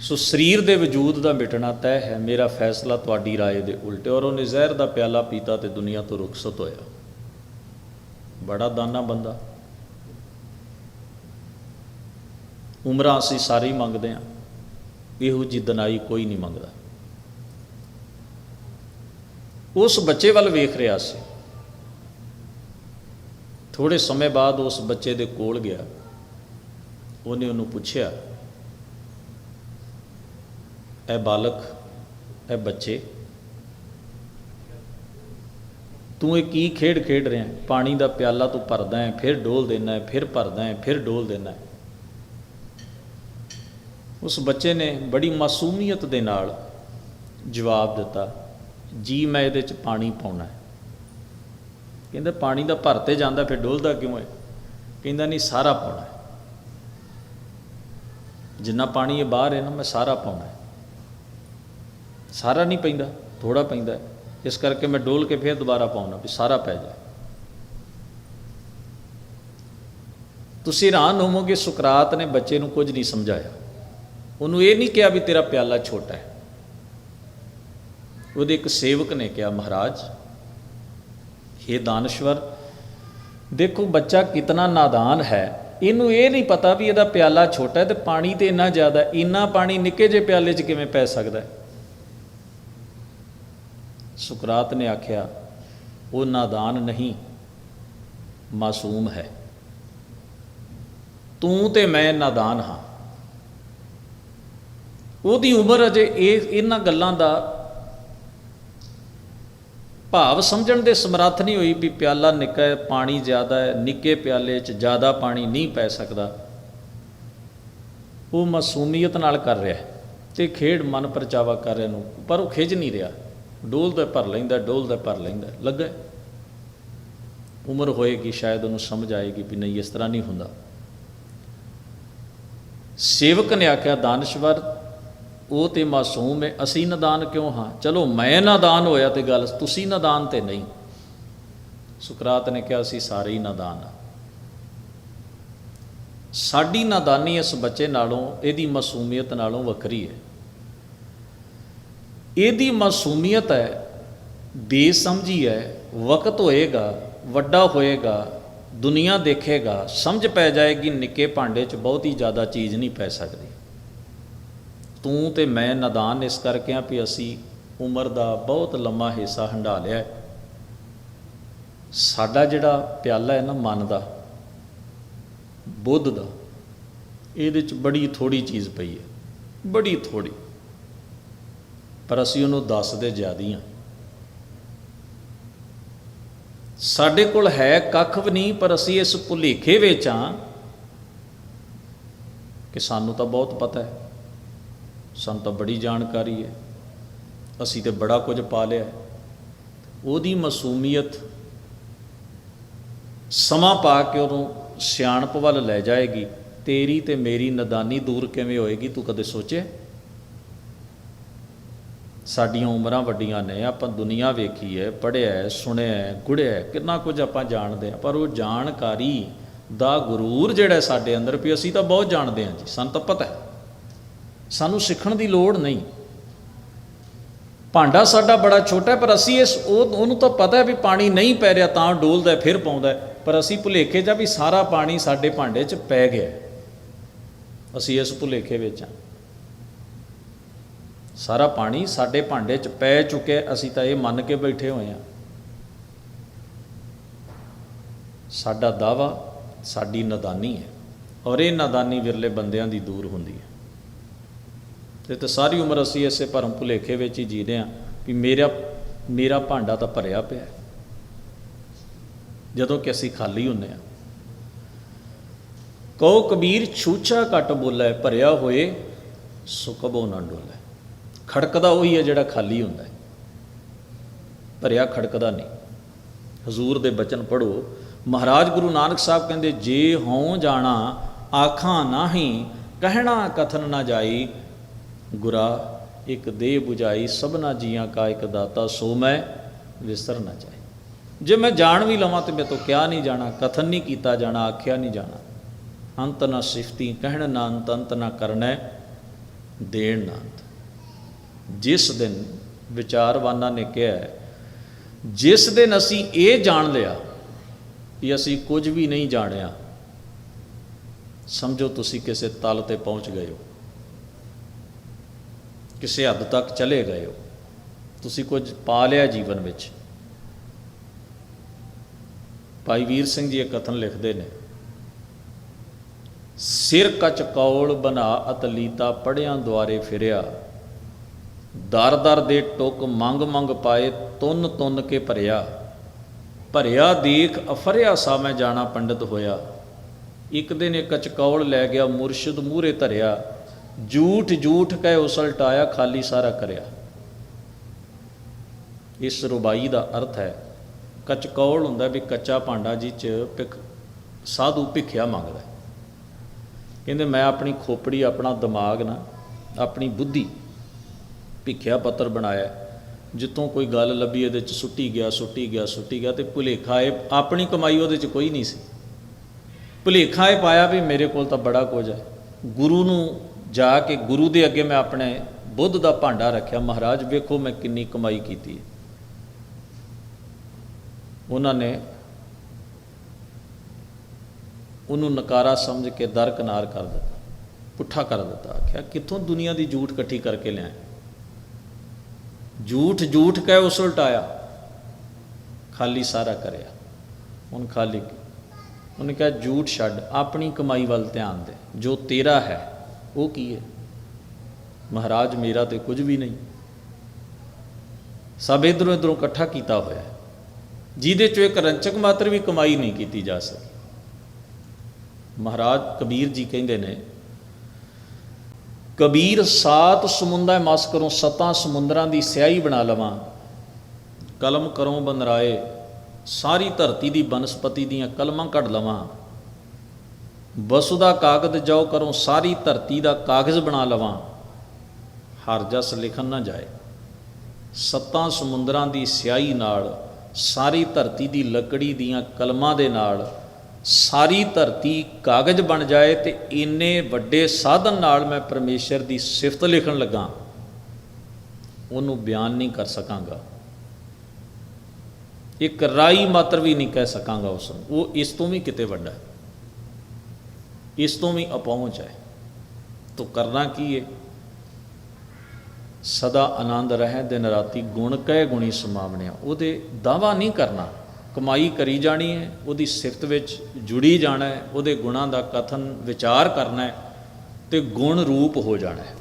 ਸੋ ਸਰੀਰ ਦੇ ਵਜੂਦ ਦਾ ਮਿਟਣਾ ਤੈਅ ਹੈ ਮੇਰਾ ਫੈਸਲਾ ਤੁਹਾਡੀ رائے ਦੇ ਉਲਟੇ ਔਰ ਉਹਨੇ ਜ਼ਹਿਰ ਦਾ ਪਿਆਲਾ ਪੀਤਾ ਤੇ ਦੁਨੀਆ ਤੋਂ ਰੁਖਸਤ ਹੋਇਆ ਬੜਾ ਦਾਨਾ ਬੰਦਾ ਉਮਰਾਂ ਅਸੀਂ ਸਾਰੇ ਹੀ ਮੰਗਦੇ ਹਾਂ, ਇਹੋ ਜੀ ਦਨਾਈ ਕੋਈ ਨਹੀਂ ਮੰਗਦਾ। ਉਸ ਬੱਚੇ ਵੱਲ ਵੇਖ ਰਿਹਾ ਸੀ। ਥੋੜੇ ਸਮੇਂ ਬਾਅਦ ਉਸ ਬੱਚੇ ਦੇ ਕੋਲ ਗਿਆ। ਉਹਨੇ ਉਹਨੂੰ ਪੁੱਛਿਆ, ਇਹ ਬਾਲਕ, ਇਹ ਬੱਚੇ, ਤੂੰ ਇਹ ਕੀ ਖੇਡ ਖੇਡ ਰਿਹਾ? ਪਾਣੀ ਦਾ ਪਿਆਲਾ ਤੂੰ ਭਰਦਾ ਹੈ, ਫਿਰ ਡੋਲ ਦੇਣਾ ਹੈ, ਫਿਰ ਭਰਦਾ ਹੈ, ਫਿਰ ਡੋਲ ਦੇਣਾ ਹੈ। ਉਸ ਬੱਚੇ ਨੇ ਬੜੀ ਮਾਸੂਮੀਅਤ ਦੇ ਨਾਲ ਜਵਾਬ ਦਿੱਤਾ, ਜੀ, ਮੈਂ ਇਹਦੇ ਚ ਪਾਣੀ ਪਾਉਣਾ ਹੈ। ਕਹਿੰਦਾ, ਪਾਣੀ ਦਾ ਭਰ 'ਤੇ ਜਾਂਦਾ, ਫਿਰ ਡੋਲਦਾ ਕਿਉਂ ਹੈ? ਕਹਿੰਦਾ, ਨਹੀਂ, ਸਾਰਾ ਪਾਉਣਾ ਹੈ। ਜਿੰਨਾ ਪਾਣੀ ਇਹ ਬਾਹਰ ਹੈ ਨਾ, ਮੈਂ ਸਾਰਾ ਪਾਉਣਾ ਹੈ। ਸਾਰਾ ਨਹੀਂ ਪੈਂਦਾ ਥੋੜਾ ਪੈਂਦਾ ਇਸ ਕਰਕੇ ਮੈਂ ਡੋਲ ਕੇ ਫਿਰ ਦੁਬਾਰਾ ਪਾਉਣਾ ਵੀ ਸਾਰਾ ਪੈ ਜਾਏ। ਤੁਸੀਂ ਹੈਰਾਨ ਹੋਵੋਗੇ, ਸੁਕਰਾਤ ਨੇ ਬੱਚੇ ਨੂੰ ਕੁਝ ਨਹੀਂ ਸਮਝਾਇਆ। ਉਹਨੂੰ ਇਹ ਨਹੀਂ ਕਿਹਾ ਵੀ ਤੇਰਾ ਪਿਆਲਾ ਛੋਟਾ ਹੈ। ਉਹਦੇ ਇੱਕ ਸੇਵਕ ਨੇ ਕਿਹਾ, ਮਹਾਰਾਜ हे ਦਾਨਸ਼ਵਰ, ਦੇਖੋ ਬੱਚਾ ਕਿਤਨਾ ਨਾਦਾਨ ਹੈ। ਇਹਨੂੰ ਇਹ ਨਹੀਂ ਪਤਾ ਵੀ ਇਹਦਾ ਪਿਆਲਾ ਛੋਟਾ ਹੈ ਤੇ ਪਾਣੀ ਤੇ ਇੰਨਾ ਜ਼ਿਆਦਾ ਇੰਨਾ ਪਾਣੀ ਨਿੱਕੇ ਜਿਹੇ ਪਿਆਲੇ 'ਚ ਕਿਵੇਂ ਪੈ ਸਕਦਾ ਹੈ? ਸੁਕਰਾਤ ਨੇ ਆਖਿਆ, ਉਹ ਨਾਦਾਨ ਨਹੀਂ, ਮਾਸੂਮ ਹੈ। ਤੂੰ ਤੇ ਮੈਂ ਨਾਦਾਨ ਹਾਂ। ਉਹਦੀ ਉਮਰ ਅਜੇ ਇਹ, ਇਹਨਾਂ ਗੱਲਾਂ ਦਾ ਭਾਵ ਸਮਝਣ ਦੇ ਸਮਰੱਥ ਨਹੀਂ ਹੋਈ ਵੀ ਪਿਆਲਾ ਨਿੱਕਾ ਹੈ, ਪਾਣੀ ਜ਼ਿਆਦਾ ਹੈ, ਨਿੱਕੇ ਪਿਆਲੇ 'ਚ ਜ਼ਿਆਦਾ ਪਾਣੀ ਨਹੀਂ ਪੈ ਸਕਦਾ। ਉਹ ਮਾਸੂਮੀਅਤ ਨਾਲ ਕਰ ਰਿਹਾ ਹੈ ਤੇ ਖੇਡ ਮਨ ਪਰਚਾਵਾ ਕਰ ਰਿਹਾ ਨੂੰ, ਪਰ ਉਹ ਖਿਜ ਨਹੀਂ ਰਿਹਾ। ਡੋਲਦਾ ਭਰ ਲੈਂਦਾ ਡੋਲਦਾ ਭਰ ਲੈਂਦਾ, ਲੱਗਾ ਉਮਰ ਹੋਏਗੀ, ਸ਼ਾਇਦ ਉਹਨੂੰ ਸਮਝ ਆਏਗੀ ਵੀ ਨਹੀਂ, ਇਸ ਤਰ੍ਹਾਂ ਨਹੀਂ ਹੁੰਦਾ। ਸੇਵਕ ਨੇ ਆਖਿਆ, ਦਾਨਸ਼ਵਰ ਉਹ ਤੇ ਮਾਸੂਮ ਹੈ, ਅਸੀਂ ਨਾਦਾਨ ਕਿਉਂ ਹਾਂ? ਚਲੋ, ਮੈਂ ਨਾਦਾਨ ਹੋਇਆ ਤੇ ਗੱਲ, ਤੁਸੀਂ ਨਾਦਾਨ ਤੇ ਨਹੀਂ। ਸੁਕਰਾਤ ਨੇ ਕਿਹਾ, ਅਸੀਂ ਸਾਰੇ ਹੀ ਨਾਦਾਨ ਆ ਸਾਡੀ ਨਾਦਾਨੀ ਇਸ ਬੱਚੇ ਨਾਲੋਂ, ਇਹਦੀ ਮਾਸੂਮੀਅਤ ਨਾਲੋਂ ਵੱਖਰੀ ਹੈ। ਇਹਦੀ ਮਾਸੂਮੀਅਤ ਹੈ, ਬੇਸਮਝੀ ਹੈ, ਵਕਤ ਹੋਏਗਾ, ਵੱਡਾ ਹੋਏਗਾ, ਦੁਨੀਆ ਦੇਖੇਗਾ, ਸਮਝ ਪੈ ਜਾਏਗੀ, ਨਿੱਕੇ ਭਾਂਡੇ 'ਚ ਬਹੁਤੀ ਜ਼ਿਆਦਾ ਚੀਜ਼ ਨਹੀਂ ਪੈ ਸਕਦੀ। ਤੂੰ ਤੇ ਮੈਂ ਨਾਦਾਨ ਇਸ ਕਰਕੇ ਆ ਵੀ ਅਸੀਂ ਉਮਰ ਦਾ ਬਹੁਤ ਲੰਮਾ ਹਿੱਸਾ ਹੰਢਾ ਲਿਆ ਸਾਡਾ ਜਿਹੜਾ ਪਿਆਲਾ ਹੈ ਨਾ ਮਨ ਦਾ, ਬੁੱਧ ਦਾ, ਇਹਦੇ 'ਚ ਬੜੀ ਥੋੜੀ ਚੀਜ਼ ਪਈ ਹੈ, ਬੜੀ ਥੋੜੀ ਪਰ ਅਸੀਂ ਉਹਨੂੰ ਦੱਸਦੇ ਜ਼ਿਆਦੀ ਹਾਂ। ਸਾਡੇ ਕੋਲ ਹੈ ਕੱਖ ਵੀ ਨਹੀਂ, ਪਰ ਅਸੀਂ ਇਸ ਭੁਲੇਖੇ ਵਿੱਚ ਹਾਂ ਕਿ ਸਾਨੂੰ ਤਾਂ ਬਹੁਤ ਪਤਾ ਹੈ। ਸਾਨੂੰ ਤਾਂ ਬੜੀ ਜਾਣਕਾਰੀ ਹੈ। ਅਸੀਂ ਤੇ ਬੜਾ ਕੁਝ ਪਾ ਲਿਆ ਉਹਦੀ ਮਾਸੂਮੀਅਤ ਸਮਾਂ ਪਾ ਕੇ ਉਹਨੂੰ ਸਿਆਣਪ ਵੱਲ ਲੈ ਜਾਏਗੀ। ਤੇਰੀ ਤੇ ਮੇਰੀ ਨਦਾਨੀ ਦੂਰ ਕਿਵੇਂ ਹੋਏਗੀ ਤੂੰ ਕਦੇ ਸੋਚੇ ਸਾਡੀਆਂ ਉਮਰਾਂ ਵੱਡੀਆਂ ਨੇ, ਆਪਾਂ ਦੁਨੀਆ ਵੇਖੀ ਹੈ, ਪੜ੍ਹਿਆ ਹੈ, ਸੁਣਿਆ ਹੈ ਗੁੜਿਆ ਹੈ, ਕਿੰਨਾ ਕੁਝ ਆਪਾਂ ਜਾਣਦੇ ਹਾਂ। ਪਰ ਉਹ ਜਾਣਕਾਰੀ ਦਾ ਗਰੂਰ ਜਿਹੜਾ ਸਾਡੇ ਅੰਦਰ ਵੀ ਅਸੀਂ ਤਾਂ ਬਹੁਤ ਜਾਣਦੇ ਹਾਂ ਜੀ, ਸਾਨੂੰ ਤਾਂ ਪਤਾ ਹੈ। ਸਾਨੂੰ ਸਿੱਖਣ ਦੀ ਲੋੜ ਨਹੀਂ। ਭਾਂਡਾ ਸਾਡਾ ਬੜਾ ਛੋਟਾ ਪਰ ਅਸੀਂ ਇਸ ਉਹ, ਉਹਨੂੰ ਤਾਂ ਪਤਾ ਹੈ ਵੀ ਪਾਣੀ ਨਹੀਂ ਪੈ ਰਿਹਾ, ਤਾਂ ਡੋਲਦਾ, ਫਿਰ ਪਾਉਂਦਾ ਪਰ ਅਸੀਂ ਭੁਲੇਖੇ ਜਾਂ ਵੀ ਸਾਰਾ ਪਾਣੀ ਸਾਡੇ ਭਾਂਡੇ 'ਚ ਪੈ ਗਿਆ ਅਸੀਂ ਇਸ ਭੁਲੇਖੇ ਵਿੱਚ ਹਾਂ। ਸਾਰਾ ਪਾਣੀ ਸਾਡੇ ਭਾਂਡੇ 'ਚ ਪੈ ਚੁੱਕਿਆ ਅਸੀਂ ਤਾਂ ਇਹ ਮੰਨ ਕੇ ਬੈਠੇ ਹੋਏ ਹਾਂ। ਸਾਡਾ ਦਾਵਾ, ਸਾਡੀ ਨਦਾਨੀ ਹੈ, ਔਰ ਇਹ ਨਦਾਨੀ ਵਿਰਲੇ ਬੰਦਿਆਂ ਦੀ ਦੂਰ ਹੁੰਦੀ ਹੈ। ਤੇ ਤੇ ਸਾਰੀ ਉਮਰ ਅਸੀਂ ਇਸੇ ਭਰਮ ਭੁਲੇਖੇ ਵਿੱਚ ਹੀ ਜੀਦੇ ਹਾਂ ਵੀ ਮੇਰਾ ਮੇਰਾ ਭਾਂਡਾ ਤਾਂ ਭਰਿਆ ਪਿਆ ਜਦੋਂ ਕਿ ਅਸੀਂ ਖਾਲੀ ਹੁੰਨੇ ਆ ਕਹੋ ਕਬੀਰ, ਛੂਛਾ ਘਟ ਬੋਲੇ, ਭਰਿਆ ਹੋਏ ਸੁਕਬੋ ਨਾ ਡੋਲੇ। ਖੜਕਦਾ ਉਹੀ ਹੈ ਜਿਹੜਾ ਖਾਲੀ ਹੁੰਦਾ ਹੈ। ਭਰਿਆ ਖੜਕਦਾ ਨਹੀਂ। ਹਜ਼ੂਰ ਦੇ ਬਚਨ ਪੜੋ ਮਹਾਰਾਜ ਗੁਰੂ ਨਾਨਕ ਸਾਹਿਬ ਕਹਿੰਦੇ, ਜੇ ਹਉ ਜਾਣਾ, ਆਖਾਂ ਨਾਹੀ, ਕਹਿਣਾ ਕਥਨ ਨਾ ਜਾਈ ਗੁਰਾ, ਇੱਕ ਦੇਹ 부ਝਾਈ ਸਭਨਾ ਜੀਆਂ ਕਾ ਇੱਕ ਦਾਤਾ, ਸੋ ਮੈਂ ਵਿਸਰ ਨਾ ਜਾਏ। ਜੇ ਮੈਂ ਜਾਣ ਵੀ ਲਵਾਂ ਤੇ ਮੇਰੇ ਤੋਂ ਕਿਆ ਨਹੀਂ ਜਾਣਾ, ਕਥਨ ਨਹੀਂ ਕੀਤਾ ਜਾਣਾ, ਆਖਿਆ ਨਹੀਂ ਜਾਣਾ। ਅੰਤ ਨਾ ਸਿਫਤੀ, ਕਹਿਣ ਨਾ ਅੰਤ ਅੰਤ ਨਾ ਕਰਨਾ, ਦੇਣ ਨਾ ਅੰਤ ਜਿਸ ਦਿਨ ਵਿਚਾਰਵਾਨਾਂ ਨੇ ਕਿਹਾ, ਜਿਸ ਦਿਨ ਅਸੀਂ ਇਹ ਜਾਣ ਲਿਆ ਕਿ ਅਸੀਂ ਕੁਝ ਵੀ ਨਹੀਂ ਜਾਣਿਆ, ਸਮਝੋ ਤੁਸੀਂ ਕਿਸੇ ਤਲ ਤੇ ਪਹੁੰਚ ਗਏ ਹੋ। ਕਿਸੇ ਹੱਦ ਤੱਕ ਚਲੇ ਗਏ ਹੋ। ਤੁਸੀਂ ਕੁਝ ਪਾ ਲਿਆ ਜੀਵਨ ਵਿੱਚ। ਭਾਈ ਵੀਰ ਸਿੰਘ ਜੀ ਇਹ ਕਥਨ ਲਿਖਦੇ ਨੇ, ਸਿਰ ਕਚ ਕੌਲ ਬਣਾ ਅਤਲੀਤਾ ਪੜਿਆਂ ਦੁਆਰੇ ਫਿਰਿਆ। ਦਰ ਦਰ ਦੇ ਟੁਕ ਮੰਗ ਮੰਗ ਪਾਏ ਤੁੰਨ ਤੁੰਨ ਕੇ ਭਰਿਆ। ਭਰਿਆ ਦੇਖ ਅਫਰਿਆ ਸਾ ਮੈਂ ਜਾਣਾ ਪੰਡਤ ਹੋਇਆ। ਇੱਕ ਦਿਨ ਇਹ ਕਚਕੌਲ ਲੈ ਗਿਆ ਮੁਰਸ਼ਿਦ ਮੂਰੇ ਧਰਿਆ। ਝੂਠ ਝੂਠ ਕਹਿ ਉਸਲਟਾਇਆ, ਖਾਲੀ ਸਾਰਾ ਕਰਿਆ। ਇਸ ਰੁਬਾਈ ਦਾ ਅਰਥ ਹੈ, ਕਚਕੌਲ ਹੁੰਦਾ ਵੀ ਕੱਚਾ ਭਾਂਡਾ ਜੀ ਚ ਭਿਖ, ਸਾਧੂ ਭਿਖਿਆ ਮੰਗਦਾ। ਕਹਿੰਦੇ, ਮੈਂ ਆਪਣੀ ਖੋਪੜੀ, ਆਪਣਾ ਦਿਮਾਗ ਨਾ, ਆਪਣੀ ਬੁੱਧੀ ਭਿਖਿਆ ਪੱਤਰ ਬਣਾਇਆ। ਹੈ। ਜਿੱਤੋਂ ਕੋਈ ਗੱਲ ਲੱਭੀ ਇਹਦੇ ਚ ਸੁੱਟੀ ਗਿਆ ਸੁੱਟੀ ਗਿਆ ਸੁੱਟੀ ਗਿਆ ਤੇ ਭੁਲੇਖਾ ਇਹ, ਆਪਣੀ ਕਮਾਈ ਉਹਦੇ ਚ ਕੋਈ ਨਹੀਂ ਸੀ। ਭੁਲੇਖਾ ਇਹ ਪਾਇਆ ਵੀ ਮੇਰੇ ਕੋਲ ਤਾਂ ਬੜਾ ਕੁਝ ਹੈ। ਗੁਰੂ ਨੂੰ ਜਾ ਕੇ ਗੁਰੂ ਦੇ ਅੱਗੇ ਮੈਂ ਆਪਣੇ ਬੁੱਧ ਦਾ ਭਾਂਡਾ ਰੱਖਿਆ, ਮਹਾਰਾਜ ਵੇਖੋ ਮੈਂ ਕਿੰਨੀ ਕਮਾਈ ਕੀਤੀ ਹੈ। ਉਹਨਾਂ ਨੇ ਉਹਨੂੰ ਨਕਾਰਾ ਸਮਝ ਕੇ ਦਰਕਨਾਰ ਕਰ ਦਿੱਤਾ, ਪੁੱਠਾ ਕਰ ਦਿੱਤਾ, ਆਖਿਆ, ਕਿੱਥੋਂ ਦੁਨੀਆ ਦੀ ਝੂਠ ਇਕੱਠੀ ਕਰਕੇ ਲਿਆਏ? ਝੂਠ ਝੂਠ ਕਹਿ ਉਸ ਉਲਟਾਇਆ ਖਾਲੀ ਸਾਰਾ ਕਰਿਆ। ਹੁਣ ਖਾਲੀ, ਉਹਨੇ ਕਿਹਾ, ਝੂਠ ਛੱਡ, ਆਪਣੀ ਕਮਾਈ ਵੱਲ ਧਿਆਨ ਦੇ, ਜੋ ਤੇਰਾ ਹੈ ਉਹ ਕੀ ਹੈ? ਮਹਾਰਾਜ ਮੇਰਾ ਤੇ ਕੁਝ ਵੀ ਨਹੀਂ। ਸਭ ਇਧਰੋਂ ਇਧਰੋਂ ਇਕੱਠਾ ਕੀਤਾ ਹੋਇਆ ਹੈ। ਜਿਹਦੇ ਚੋਂ ਇੱਕ ਰੰਚਕ ਮਾਤਰ ਵੀ ਕਮਾਈ ਨਹੀਂ ਕੀਤੀ ਜਾ ਸਕੀ। ਮਹਾਰਾਜ ਕਬੀਰ ਜੀ ਕਹਿੰਦੇ ਨੇ, ਕਬੀਰ ਸਾਤ ਸਮੁੰਦਾਂ ਮਸ ਕਰੋ ਸਤਾਂ ਸਮੁੰਦਰਾਂ ਦੀ ਸਿਆਹੀ ਬਣਾ ਲਵਾਂ। ਕਲਮ ਕਰੋ ਬਨਰਾਏ ਸਾਰੀ ਧਰਤੀ ਦੀ ਬਨਸਪਤੀ ਦੀਆਂ ਕਲਮਾਂ ਕੱਢ ਲਵਾਂ। ਵਸੁਦਾ ਕਾਗਦ ਜੋ ਕਰੋ, ਸਾਰੀ ਧਰਤੀ ਦਾ ਕਾਗਜ਼ ਬਣਾ ਲਵਾਂ। ਹਰ ਜਸ ਲਿਖਣ ਨਾ ਜਾਏ। ਸੱਤਾਂ ਸਮੁੰਦਰਾਂ ਦੀ ਸਿਆਹੀ ਨਾਲ, ਸਾਰੀ ਧਰਤੀ ਦੀ ਲੱਕੜੀ ਦੀਆਂ ਕਲਮਾਂ ਦੇ ਨਾਲ, ਸਾਰੀ ਧਰਤੀ ਕਾਗਜ਼ ਬਣ ਜਾਏ ਤੇ ਇੰਨੇ ਵੱਡੇ ਸਾਧਨ ਨਾਲ ਮੈਂ ਪਰਮੇਸ਼ਰ ਦੀ ਸਿਫਤ ਲਿਖਣ ਲੱਗਾ। ਉਹਨੂੰ ਬਿਆਨ ਨਹੀਂ ਕਰ ਸਕਾਂਗਾ। ਇੱਕ ਰਾਈ ਮਾਤਰ ਵੀ ਨਹੀਂ ਕਹਿ ਸਕਾਂਗਾ ਉਸ ਨੂੰ ਉਹ ਇਸ ਤੋਂ ਵੀ ਕਿਤੇ ਵੱਡਾ ਹੈ। ਇਸ ਤੋਂ ਵੀ ਅਪਹੁੰਚ ਹੈ ਤੋ ਕਰਨਾ ਕੀ ਹੈ ਸਦਾ ਆਨੰਦ ਰਹਿ, ਦਿਨ ਰਾਤੀ ਗੁਣ ਕਹਿ ਗੁਣੀ ਸਮਾਵਣਿਆ। ਉਹਦੇ ਦਾਵਾ ਨਹੀਂ ਕਰਨਾ। ਕਮਾਈ ਕਰੀ ਜਾਣੀ ਹੈ ਉਹਦੀ ਸਿਫਤ ਵਿੱਚ ਜੁੜੀ ਜਾਣਾ ਹੈ ਉਹਦੇ ਗੁਣਾਂ ਦਾ ਕਥਨ ਵਿਚਾਰ ਕਰਨਾ ਹੈ ਤੇ ਗੁਣ ਰੂਪ ਹੋ ਜਾਣਾ ਹੈ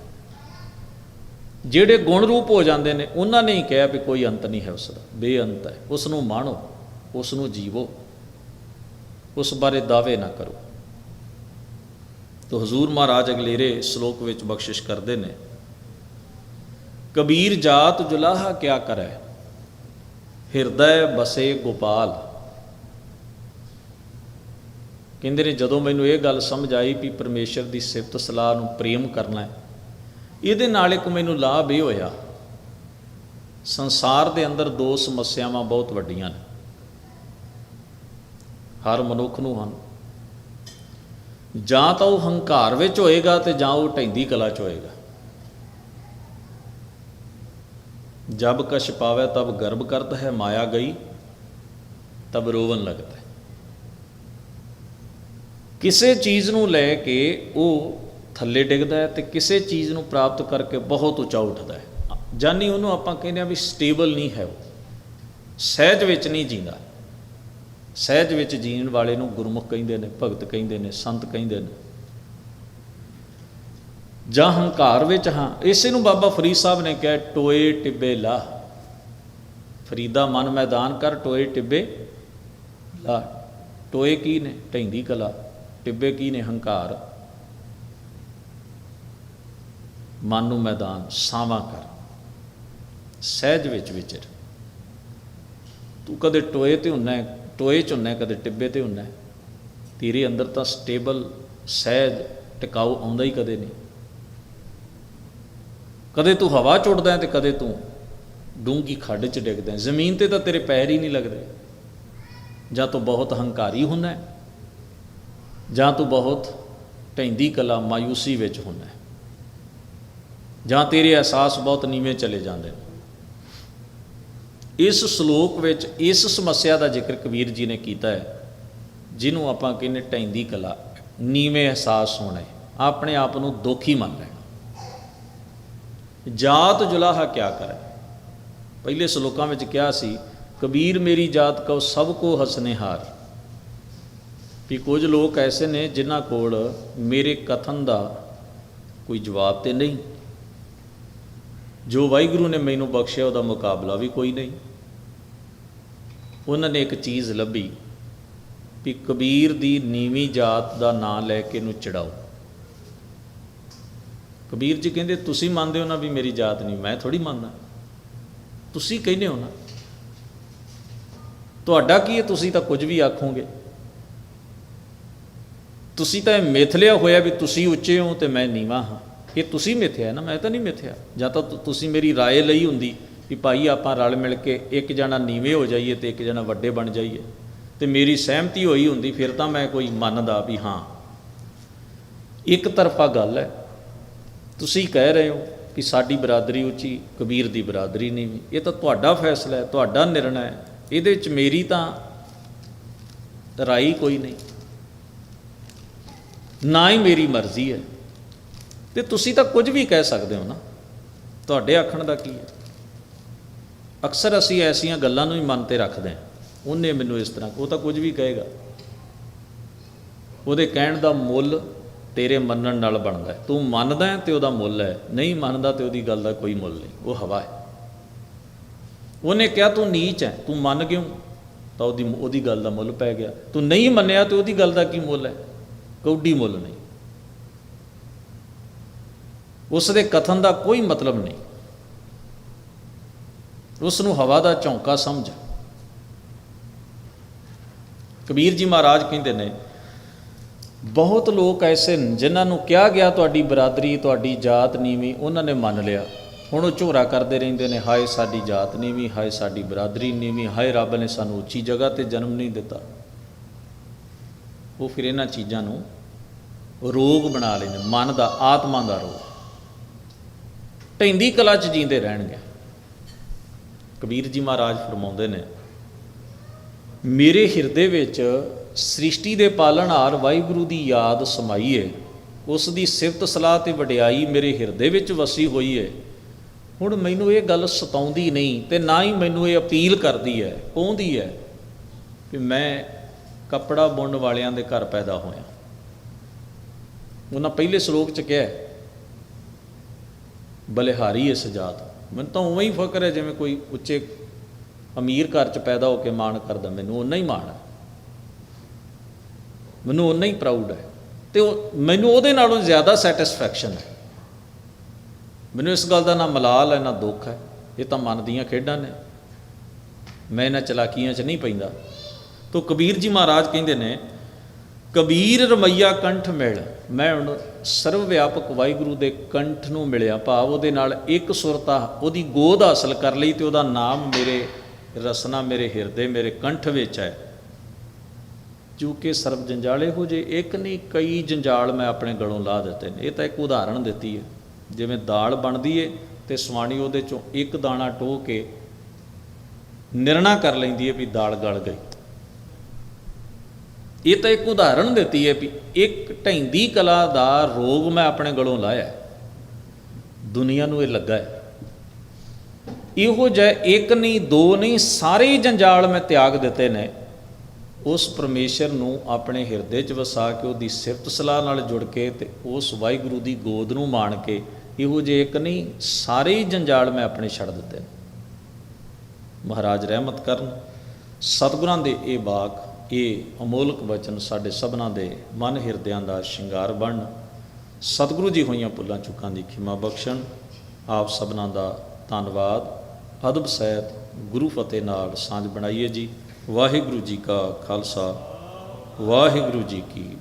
ਜਿਹੜੇ ਗੁਣ ਰੂਪ ਹੋ ਜਾਂਦੇ ਨੇ, ਉਹਨਾਂ ਨੇ ਹੀ ਕਿਹਾ ਵੀ ਕੋਈ ਅੰਤ ਨਹੀਂ ਹੈ ਉਸ ਦਾ, ਬੇਅੰਤ ਹੈ। ਉਸ ਨੂੰ ਮਾਣੋ ਉਸ ਨੂੰ ਜੀਵੋ। ਉਸ ਬਾਰੇ ਦਾਅਵੇ ਨਾ ਕਰੋ। ਤੋ ਹਜ਼ੂਰ ਮਹਾਰਾਜ ਅਗਲੇਰੇ ਸ਼ਲੋਕ ਵਿੱਚ ਬਖਸ਼ਿਸ਼ ਕਰਦੇ ਨੇ, ਕਬੀਰ ਜਾਤ ਜੁਲਾਹਾ ਕਿਆ ਕਰੈ? ਹਿਰਦੈ ਬਸੇ ਗੋਪਾਲ। ਕਹਿੰਦੇ ਨੇ, ਜਦੋਂ ਮੈਨੂੰ ਇਹ ਗੱਲ ਸਮਝ ਆਈ ਵੀ ਪਰਮੇਸ਼ਰ ਦੀ ਸਿਫਤ ਸਲਾਹ ਨੂੰ ਪ੍ਰੇਮ ਕਰਨਾ ਹੈ, ਇਹਦੇ ਨਾਲ ਇੱਕ ਮੈਨੂੰ ਲਾਭ ਇਹ ਹੋਇਆ, ਸੰਸਾਰ ਦੇ ਅੰਦਰ ਦੋ ਸਮੱਸਿਆਵਾਂ ਬਹੁਤ ਵੱਡੀਆਂ ਨੇ। ਹਰ ਮਨੁੱਖ ਨੂੰ ਹਨ। ਜਾਂ ਤਾਂ ਉਹ ਹੰਕਾਰ ਵਿੱਚ ਹੋਏਗਾ ਤੇ ਜਾਂ ਉਹ ਢੈਂਦੀ ਕਲਾ ਚ ਹੋਏਗਾ। ਜਬ ਕਛ ਪਾਵੇ ਤਬ ਗਰਭ ਕਰਤ ਹੈ, ਮਾਇਆ ਗਈ ਤਬ ਰੋਵਨ ਲੱਗਦਾ ਕਿਸੇ ਚੀਜ਼ ਨੂੰ ਲੈ ਕੇ ਉਹ ਥੱਲੇ ਡਿੱਗਦਾ ਹੈ ਤੇ ਕਿਸੇ ਚੀਜ਼ ਨੂੰ ਪ੍ਰਾਪਤ ਕਰਕੇ ਬਹੁਤ ਉੱਚਾ ਉੱਠਦਾ ਹੈ। ਜਾਨੀ ਉਹਨੂੰ ਆਪਾਂ ਕਹਿੰਦੇ ਆ ਵੀ ਸਟੇਬਲ ਨਹੀਂ ਹੈ ਉਹ। ਸਹਿਜ ਵਿੱਚ ਨਹੀਂ ਜੀਂਦਾ। ਸਹਿਜ ਵਿੱਚ ਜੀਣ ਵਾਲੇ ਨੂੰ ਗੁਰਮੁਖ ਕਹਿੰਦੇ ਨੇ, ਭਗਤ ਕਹਿੰਦੇ ਨੇ, ਸੰਤ ਕਹਿੰਦੇ ਨੇ। ਜਾਂ ਹੰਕਾਰ ਵਿੱਚ ਹਾਂ, ਇਸੇ ਨੂੰ ਬਾਬਾ ਫਰੀਦ ਸਾਹਿਬ ਨੇ ਕਿਹਾ, ਟੋਏ ਟਿੱਬੇ ਲਾ। ਫਰੀਦਾ ਮਨ ਮੈਦਾਨ ਕਰ, ਟੋਏ ਟਿੱਬੇ ਲਾ। ਟੋਏ ਕੀ ਨੇ? ਢੈਂਦੀ ਕਲਾ। ਟਿੱਬੇ ਕੀ ਨੇ? ਹੰਕਾਰ। ਮਨ ਨੂੰ ਮੈਦਾਨ, ਸਾਵਾ ਕਰ। ਸਹਿਜ ਵਿੱਚ ਵਿਚਰ। ਤੂੰ ਕਦੇ ਟੋਏ ਤੇ ਹੁੰਨਾ ਹੈ? ਟੋਏ ਚ ਹੁੰਨਾ, ਕਦੇ ਟਿੱਬੇ ਤੇ ਹੁੰਨਾ। ਤੇਰੇ ਅੰਦਰ ਤਾਂ ਸਟੇਬਲ ਸਹਿਜ, ਟਿਕਾਊ ਆਉਂਦਾ ਹੀ ਕਦੇ ਨਹੀਂ। ਕਦੇ ਤੂੰ ਹਵਾ ਚੁੱਟਦਾ ਹੈ ਤੇ ਕਦੇ ਤੂੰ ਡੂੰਗੀ ਖੱਡ 'ਚ ਡਿੱਗਦਾ। ਜ਼ਮੀਨ ਤੇ ਤਾਂ ਤੇਰੇ ਪੈਰ ਹੀ ਨਹੀਂ ਲੱਗਦੇ। ਜਾਂ ਤੂੰ ਬਹੁਤ ਹੰਕਾਰੀ ਹੁੰਨਾ, ਜਾਂ ਤੂੰ ਬਹੁਤ ਢੈਂਦੀ ਕਲਾ ਮਾਇੂਸੀ ਵਿੱਚ ਹੁੰਨਾ। ਜਾਂ ਤੇਰੇ ਅਹਿਸਾਸ ਬਹੁਤ ਨੀਵੇਂ ਚਲੇ ਜਾਂਦੇ ਨੇ। ਇਸ ਸ਼ਲੋਕ ਵਿੱਚ ਇਸ ਸਮੱਸਿਆ ਦਾ ਜ਼ਿਕਰ ਕਬੀਰ ਜੀ ਨੇ ਕੀਤਾ ਹੈ, ਜਿਹਨੂੰ ਆਪਾਂ ਕਹਿੰਦੇ ਢੈਂਦੀ ਕਲਾ, ਨੀਵੇਂ ਅਹਿਸਾਸ ਹੋਣਾ, ਆਪਣੇ ਆਪ ਨੂੰ ਦੁਖੀ ਮੰਨ ਲੈਣਾ। ਜਾਤ ਜੁਲਾਹਾ ਕਿਆ ਕਰੇ? ਪਹਿਲੇ ਸ਼ਲੋਕਾਂ ਵਿੱਚ ਕਿਹਾ ਸੀ, ਕਬੀਰ ਮੇਰੀ ਜਾਤ ਕਉ ਸਭ ਕੋ ਹਸਨੇਹਾਰ। ਵੀ ਕੁਝ ਲੋਕ ਐਸੇ ਨੇ ਜਿਨ੍ਹਾਂ ਕੋਲ ਮੇਰੇ ਕਥਨ ਦਾ ਕੋਈ ਜਵਾਬ ਤੇ ਨਹੀਂ। ਜੋ ਵਾਹਿਗੁਰੂ ਨੇ ਮੈਨੂੰ ਬਖਸ਼ਿਆ, ਉਹਦਾ ਮੁਕਾਬਲਾ ਵੀ ਕੋਈ ਨਹੀਂ। ਉਹਨਾਂ ਨੇ ਇੱਕ ਚੀਜ਼ ਲੱਭੀ ਵੀ ਕਬੀਰ ਦੀ ਨੀਵੀਂ ਜਾਤ ਦਾ ਨਾਂ ਲੈ ਕੇ ਇਹਨੂੰ ਚੜਾਓ। ਕਬੀਰ ਜੀ ਕਹਿੰਦੇ, ਤੁਸੀਂ ਮੰਨਦੇ ਹੋ ਨਾ ਵੀ ਮੇਰੀ ਜਾਤ ਨਹੀਂ, ਮੈਂ ਥੋੜੀ ਮੰਨਦਾ। ਤੁਸੀਂ ਕਹਿੰਦੇ ਹੋ ਨਾ। ਤੁਹਾਡਾ ਕੀ ਹੈ? ਤੁਸੀਂ ਤਾਂ ਕੁਝ ਵੀ ਆਖੋਗੇ। ਤੁਸੀਂ ਤਾਂ ਇਹ ਮੇਥਲਿਆ ਹੋਇਆ ਵੀ ਤੁਸੀਂ ਉੱਚੇ ਹੋ ਤੇ ਮੈਂ ਨੀਵਾਂ ਹਾਂ। ਇਹ ਤੁਸੀਂ ਮਿਥਿਆ ਨਾ ਮੈਂ ਤਾਂ ਨਹੀਂ ਮਿਥਿਆ ਜਾਂ ਤਾਂ ਤੁ- ਤੁਸੀਂ ਮੇਰੀ رائے ਲਈ ਹੁੰਦੀ ਵੀ ਭਾਈ ਆਪਾਂ ਰਲ ਮਿਲ ਕੇ ਇੱਕ ਜਣਾ ਨੀਵੇਂ ਹੋ ਜਾਈਏ ਤੇ ਇੱਕ ਜਣਾ ਵੱਡੇ ਬਣ ਜਾਈਏ ਤੇ ਮੇਰੀ ਸਹਿਮਤੀ ਹੋਈ ਹੁੰਦੀ ਫਿਰ ਤਾਂ ਮੈਂ ਕੋਈ ਮੰਨਦਾ ਵੀ ਹਾਂ ਇੱਕ ਤਰਫਾ ਗੱਲ ਹੈ ਤੁਸੀਂ ਕਹਿ ਰਹੇ ਹੋ ਕਿ ਸਾਡੀ ਬਰਾਦਰੀ ਉੱਚੀ ਕਬੀਰ ਦੀ ਬਰਾਦਰੀ ਨਹੀਂ ਵੀ ਇਹ ਤਾਂ ਤੁਹਾਡਾ ਫੈਸਲਾ ਹੈ ਤੁਹਾਡਾ ਨਿਰਣਾ ਹੈ ਇਹਦੇ ਵਿੱਚ ਮੇਰੀ ਤਾਂ ਰਾਈ ਕੋਈ ਨਹੀਂ ਨਾ ਹੀ ਮੇਰੀ ਮਰਜ਼ੀ ਹੈ ਤੇ ਤੁਸੀਂ ਤਾਂ ਕੁਝ ਵੀ ਕਹਿ ਸਕਦੇ ਹੋ ਨਾ। ਤੁਹਾਡੇ ਆਖਣ ਦਾ ਕੀ ਹੈ? ਅਕਸਰ ਅਸੀਂ ਐਸੀਆਂ ਗੱਲਾਂ ਨੂੰ ਹੀ ਮਨ ਤੇ ਰੱਖਦੇ ਹਾਂ। ਉਹਨੇ ਮੈਨੂੰ ਇਸ ਤਰ੍ਹਾਂ, ਉਹ ਤਾਂ ਕੁਝ ਵੀ ਕਹੇਗਾ। ਉਹਦੇ ਕਹਿਣ ਦਾ ਮੁੱਲ ਤੇਰੇ ਮੰਨਣ ਨਾਲ ਬਣਦਾ ਤੂੰ ਮੰਨਦਾ ਹੈ ਤੇ ਉਹਦਾ ਮੁੱਲ ਹੈ। ਨਹੀਂ ਮੰਨਦਾ ਤੇ ਉਹਦੀ ਗੱਲ ਦਾ ਕੋਈ ਮੁੱਲ ਨਹੀਂ। ਉਹ ਹਵਾ ਹੈ। ਉਹਨੇ ਕਿਹਾ, ਤੂੰ ਨੀਚ ਹੈ। ਤੂੰ ਮੰਨ ਕਿਉਂ? ਤਾਂ ਉਹਦੀ ਉਹਦੀ ਗੱਲ ਦਾ ਮੁੱਲ ਪੈ ਗਿਆ। ਤੂੰ ਨਹੀਂ ਮੰਨਿਆ ਤੇ ਉਹਦੀ ਗੱਲ ਦਾ ਕੀ ਮੁੱਲ ਹੈ? ਕੌਡੀ ਮੁੱਲ ਨਹੀਂ। ਉਸ ਦੇ ਕਥਨ ਦਾ ਕੋਈ ਮਤਲਬ ਨਹੀਂ। ਉਸ ਨੂੰ ਹਵਾ ਦਾ ਝੌਂਕਾ ਸਮਝ। ਕਬੀਰ ਜੀ ਮਹਾਰਾਜ ਕਹਿੰਦੇ ਨੇ, ਬਹੁਤ ਲੋਕ ਐਸੇ ਨੇ ਜਿਨ੍ਹਾਂ ਨੂੰ ਕਿਹਾ ਗਿਆ ਤੁਹਾਡੀ ਬਰਾਦਰੀ, ਤੁਹਾਡੀ ਜਾਤ ਨੀਵੀਂ ਉਹਨਾਂ ਨੇ ਮੰਨ ਲਿਆ। ਹੁਣ ਉਹ ਝੋਰਾ ਕਰਦੇ ਰਹਿੰਦੇ ਨੇ, ਹਾਏ ਸਾਡੀ ਜਾਤ ਨੀਵੀਂ ਹਾਏ ਸਾਡੀ ਬਰਾਦਰੀ ਨੀਵੀਂ ਹਾਏ ਰੱਬ ਨੇ ਸਾਨੂੰ ਉੱਚੀ ਜਗ੍ਹਾ ਤੇ ਜਨਮ ਨਹੀਂ ਦਿੱਤਾ। ਉਹ ਫਿਰ ਇਹਨਾਂ ਚੀਜ਼ਾਂ ਨੂੰ ਰੋਗ ਬਣਾ ਲੈਂਦੇ ਮਨ ਦਾ, ਆਤਮਾ ਦਾ ਰੋਗ। ਢੈਂਦੀ ਕਲਾ ਚ ਜੀਂਦੇ ਰਹਿਣਗੇ। ਕਬੀਰ ਜੀ ਮਹਾਰਾਜ ਫਰਮਾਉਂਦੇ ਨੇ, ਮੇਰੇ ਹਿਰਦੇ ਵਿੱਚ ਸ੍ਰਿਸ਼ਟੀ ਦੇ ਪਾਲਣਹਾਰ ਵਾਹਿਗੁਰੂ ਦੀ ਯਾਦ ਸਮਾਈ ਏ ਉਸ ਦੀ ਸਿਫਤ ਸਲਾਹ ਤੇ ਵਡਿਆਈ ਮੇਰੇ ਹਿਰਦੇ ਵਿੱਚ ਵਸੀ ਹੋਈ ਏ ਹੁਣ ਮੈਨੂੰ ਇਹ ਗੱਲ ਸਤਾਉਂਦੀ ਨਹੀਂ ਤੇ ਨਾ ਹੀ ਮੈਨੂੰ ਇਹ ਅਪੀਲ ਕਰਦੀ ਹੈ ਪਾਉਂਦੀ ਹੈ ਕਿ ਮੈਂ ਕੱਪੜਾ ਬੁਣਨ ਵਾਲਿਆਂ ਦੇ ਘਰ ਪੈਦਾ ਹੋਇਆ। ਉਹਨਾਂ ਪਹਿਲੇ ਸ਼ਲੋਕ ਚ ਕਿਹਾ ਬਲਿਹਾਰੀ ਇਸ ਜਾਤ। ਮੈਨੂੰ ਤਾਂ ਉਵੇਂ ਹੀ ਫਕਰ ਹੈ ਜਿਵੇਂ ਕੋਈ ਉੱਚੇ ਅਮੀਰ ਘਰ ਚ ਪੈਦਾ ਹੋ ਕੇ ਮਾਣ ਕਰਦਾ। ਮੈਨੂੰ ਉਨਾ ਹੀ ਮਾਣ ਹੈ। ਮੈਨੂੰ ਉਨਾ ਹੀ ਪ੍ਰਾਊਡ ਹੈ। ਤੇ ਉਹ ਮੈਨੂੰ ਉਹਦੇ ਨਾਲੋਂ ਜ਼ਿਆਦਾ ਸੈਟੀਸਫੈਕਸ਼ਨ ਹੈ। ਮੈਨੂੰ ਇਸ ਗੱਲ ਦਾ ਨਾ ਮਲਾਲ ਹੈ, ਨਾ ਦੁੱਖ ਹੈ। ਇਹ ਤਾਂ ਮਨ ਦੀਆਂ ਖੇਡਾਂ ਨੇ। ਮੈਂ ਇਹਨਾਂ ਚਲਾਕੀਆਂ 'ਚ ਨਹੀਂ ਪੈਂਦਾ। ਤੋ ਕਬੀਰ ਜੀ ਮਹਾਰਾਜ ਕਹਿੰਦੇ ਨੇ ਕਬੀਰ ਰਮਈਆ ਕੰਠ ਮਿਲ। ਮੈਂ ਹੁਣ ਸਰਵ ਵਿਆਪਕ ਵਾਹਿਗੁਰੂ ਦੇ ਕੰਠ ਨੂੰ ਮਿਲਿਆ। ਭਾਵ ਉਹਦੇ ਨਾਲ ਇੱਕ ਸੁਰਤਾ ਉਹਦੀ ਗੋਦ ਹਾਸਲ ਕਰ ਲਈ ਤੇ ਉਹਦਾ ਨਾਮ ਮੇਰੇ ਰਸਨਾ, ਮੇਰੇ ਹਿਰਦੇ, ਮੇਰੇ ਕੰਠ ਵਿੱਚ ਹੈ। ਕਿਉਂਕਿ ਸਰਬ ਜੰਜਾਲੇ ਹੋ ਜੇ, ਇੱਕ ਨਹੀਂ, ਕਈ ਜੰਜਾਲ ਮੈਂ ਆਪਣੇ ਗਲੋਂ ਲਾ ਦਿੱਤੇ ਨੇ। ਇਹ ਤਾਂ ਇੱਕ ਉਦਾਹਰਣ ਦਿੱਤੀ ਹੈ। ਜਿਵੇਂ ਦਾਲ ਬਣਦੀ ਏ ਤੇ ਸਵਾਣੀ ਉਹਦੇ ਚੋਂ ਇੱਕ ਦਾਣਾ ਟੋਹ ਕੇ ਨਿਰਣਾ ਕਰ ਲੈਂਦੀ ਹੈ ਵੀ ਦਾਲ ਗਲ ਗਈ। ਇਹ ਤਾਂ ਇੱਕ ਉਦਾਹਰਣ ਦਿੱਤੀ ਹੈ ਵੀ ਇੱਕ ਢੈਂਦੀ ਕਲਾ ਦਾ ਰੋਗ ਮੈਂ ਆਪਣੇ ਗਲੋਂ ਲਾਇਆ ਦੁਨੀਆ ਨੂੰ ਇਹ ਲੱਗਾ ਹੈ। ਇਹੋ ਜਿਹਾ ਇੱਕ ਨਹੀਂ, ਦੋ ਨਹੀਂ, ਸਾਰੇ ਜੰਜਾਲ ਮੈਂ ਤਿਆਗ ਦਿੱਤੇ ਨੇ। ਉਸ ਪਰਮੇਸ਼ਰ ਨੂੰ ਆਪਣੇ ਹਿਰਦੇ 'ਚ ਵਸਾ ਕੇ, ਉਹਦੀ ਸਿਫਤ ਸਲਾਹ ਨਾਲ ਜੁੜ ਕੇ ਤੇ ਉਸ ਵਾਹਿਗੁਰੂ ਦੀ ਗੋਦ ਨੂੰ ਮਾਣ ਕੇ ਇਹੋ ਜਿਹੇ ਇੱਕ ਨਹੀਂ, ਸਾਰੇ ਹੀ ਜੰਜਾਲ ਮੈਂ ਆਪਣੇ ਛੱਡ ਦਿੱਤੇ ਨੇ। ਮਹਾਰਾਜ ਰਹਿਮਤ ਕਰਨ। ਸਤਿਗੁਰਾਂ ਦੇ ਇਹ ਬਾਕ ਇਹ ਅਮੋਲਕ ਵਚਨ ਸਾਡੇ ਸਭਨਾਂ ਦੇ ਮਨ ਹਿਰਦਿਆਂ ਦਾ ਸ਼ਿੰਗਾਰ ਬਣਨ। ਸਤਿਗੁਰੂ ਜੀ ਹੋਈਆਂ ਪੁੱਲਾਂ ਚੁੱਕਾਂ ਦੀ ਖਿਮਾ ਬਖਸ਼ਣ। ਆਪ ਸਭਨਾਂ ਦਾ ਧੰਨਵਾਦ। ਅਦਬ ਸਹਿਤ ਗੁਰੂ ਫਤਿਹ ਨਾਲ ਸਾਂਝ ਬਣਾਈਏ ਜੀ। ਵਾਹਿਗੁਰੂ ਜੀ ਕਾ ਖਾਲਸਾ। ਵਾਹਿਗੁਰੂ ਜੀ ਕੀ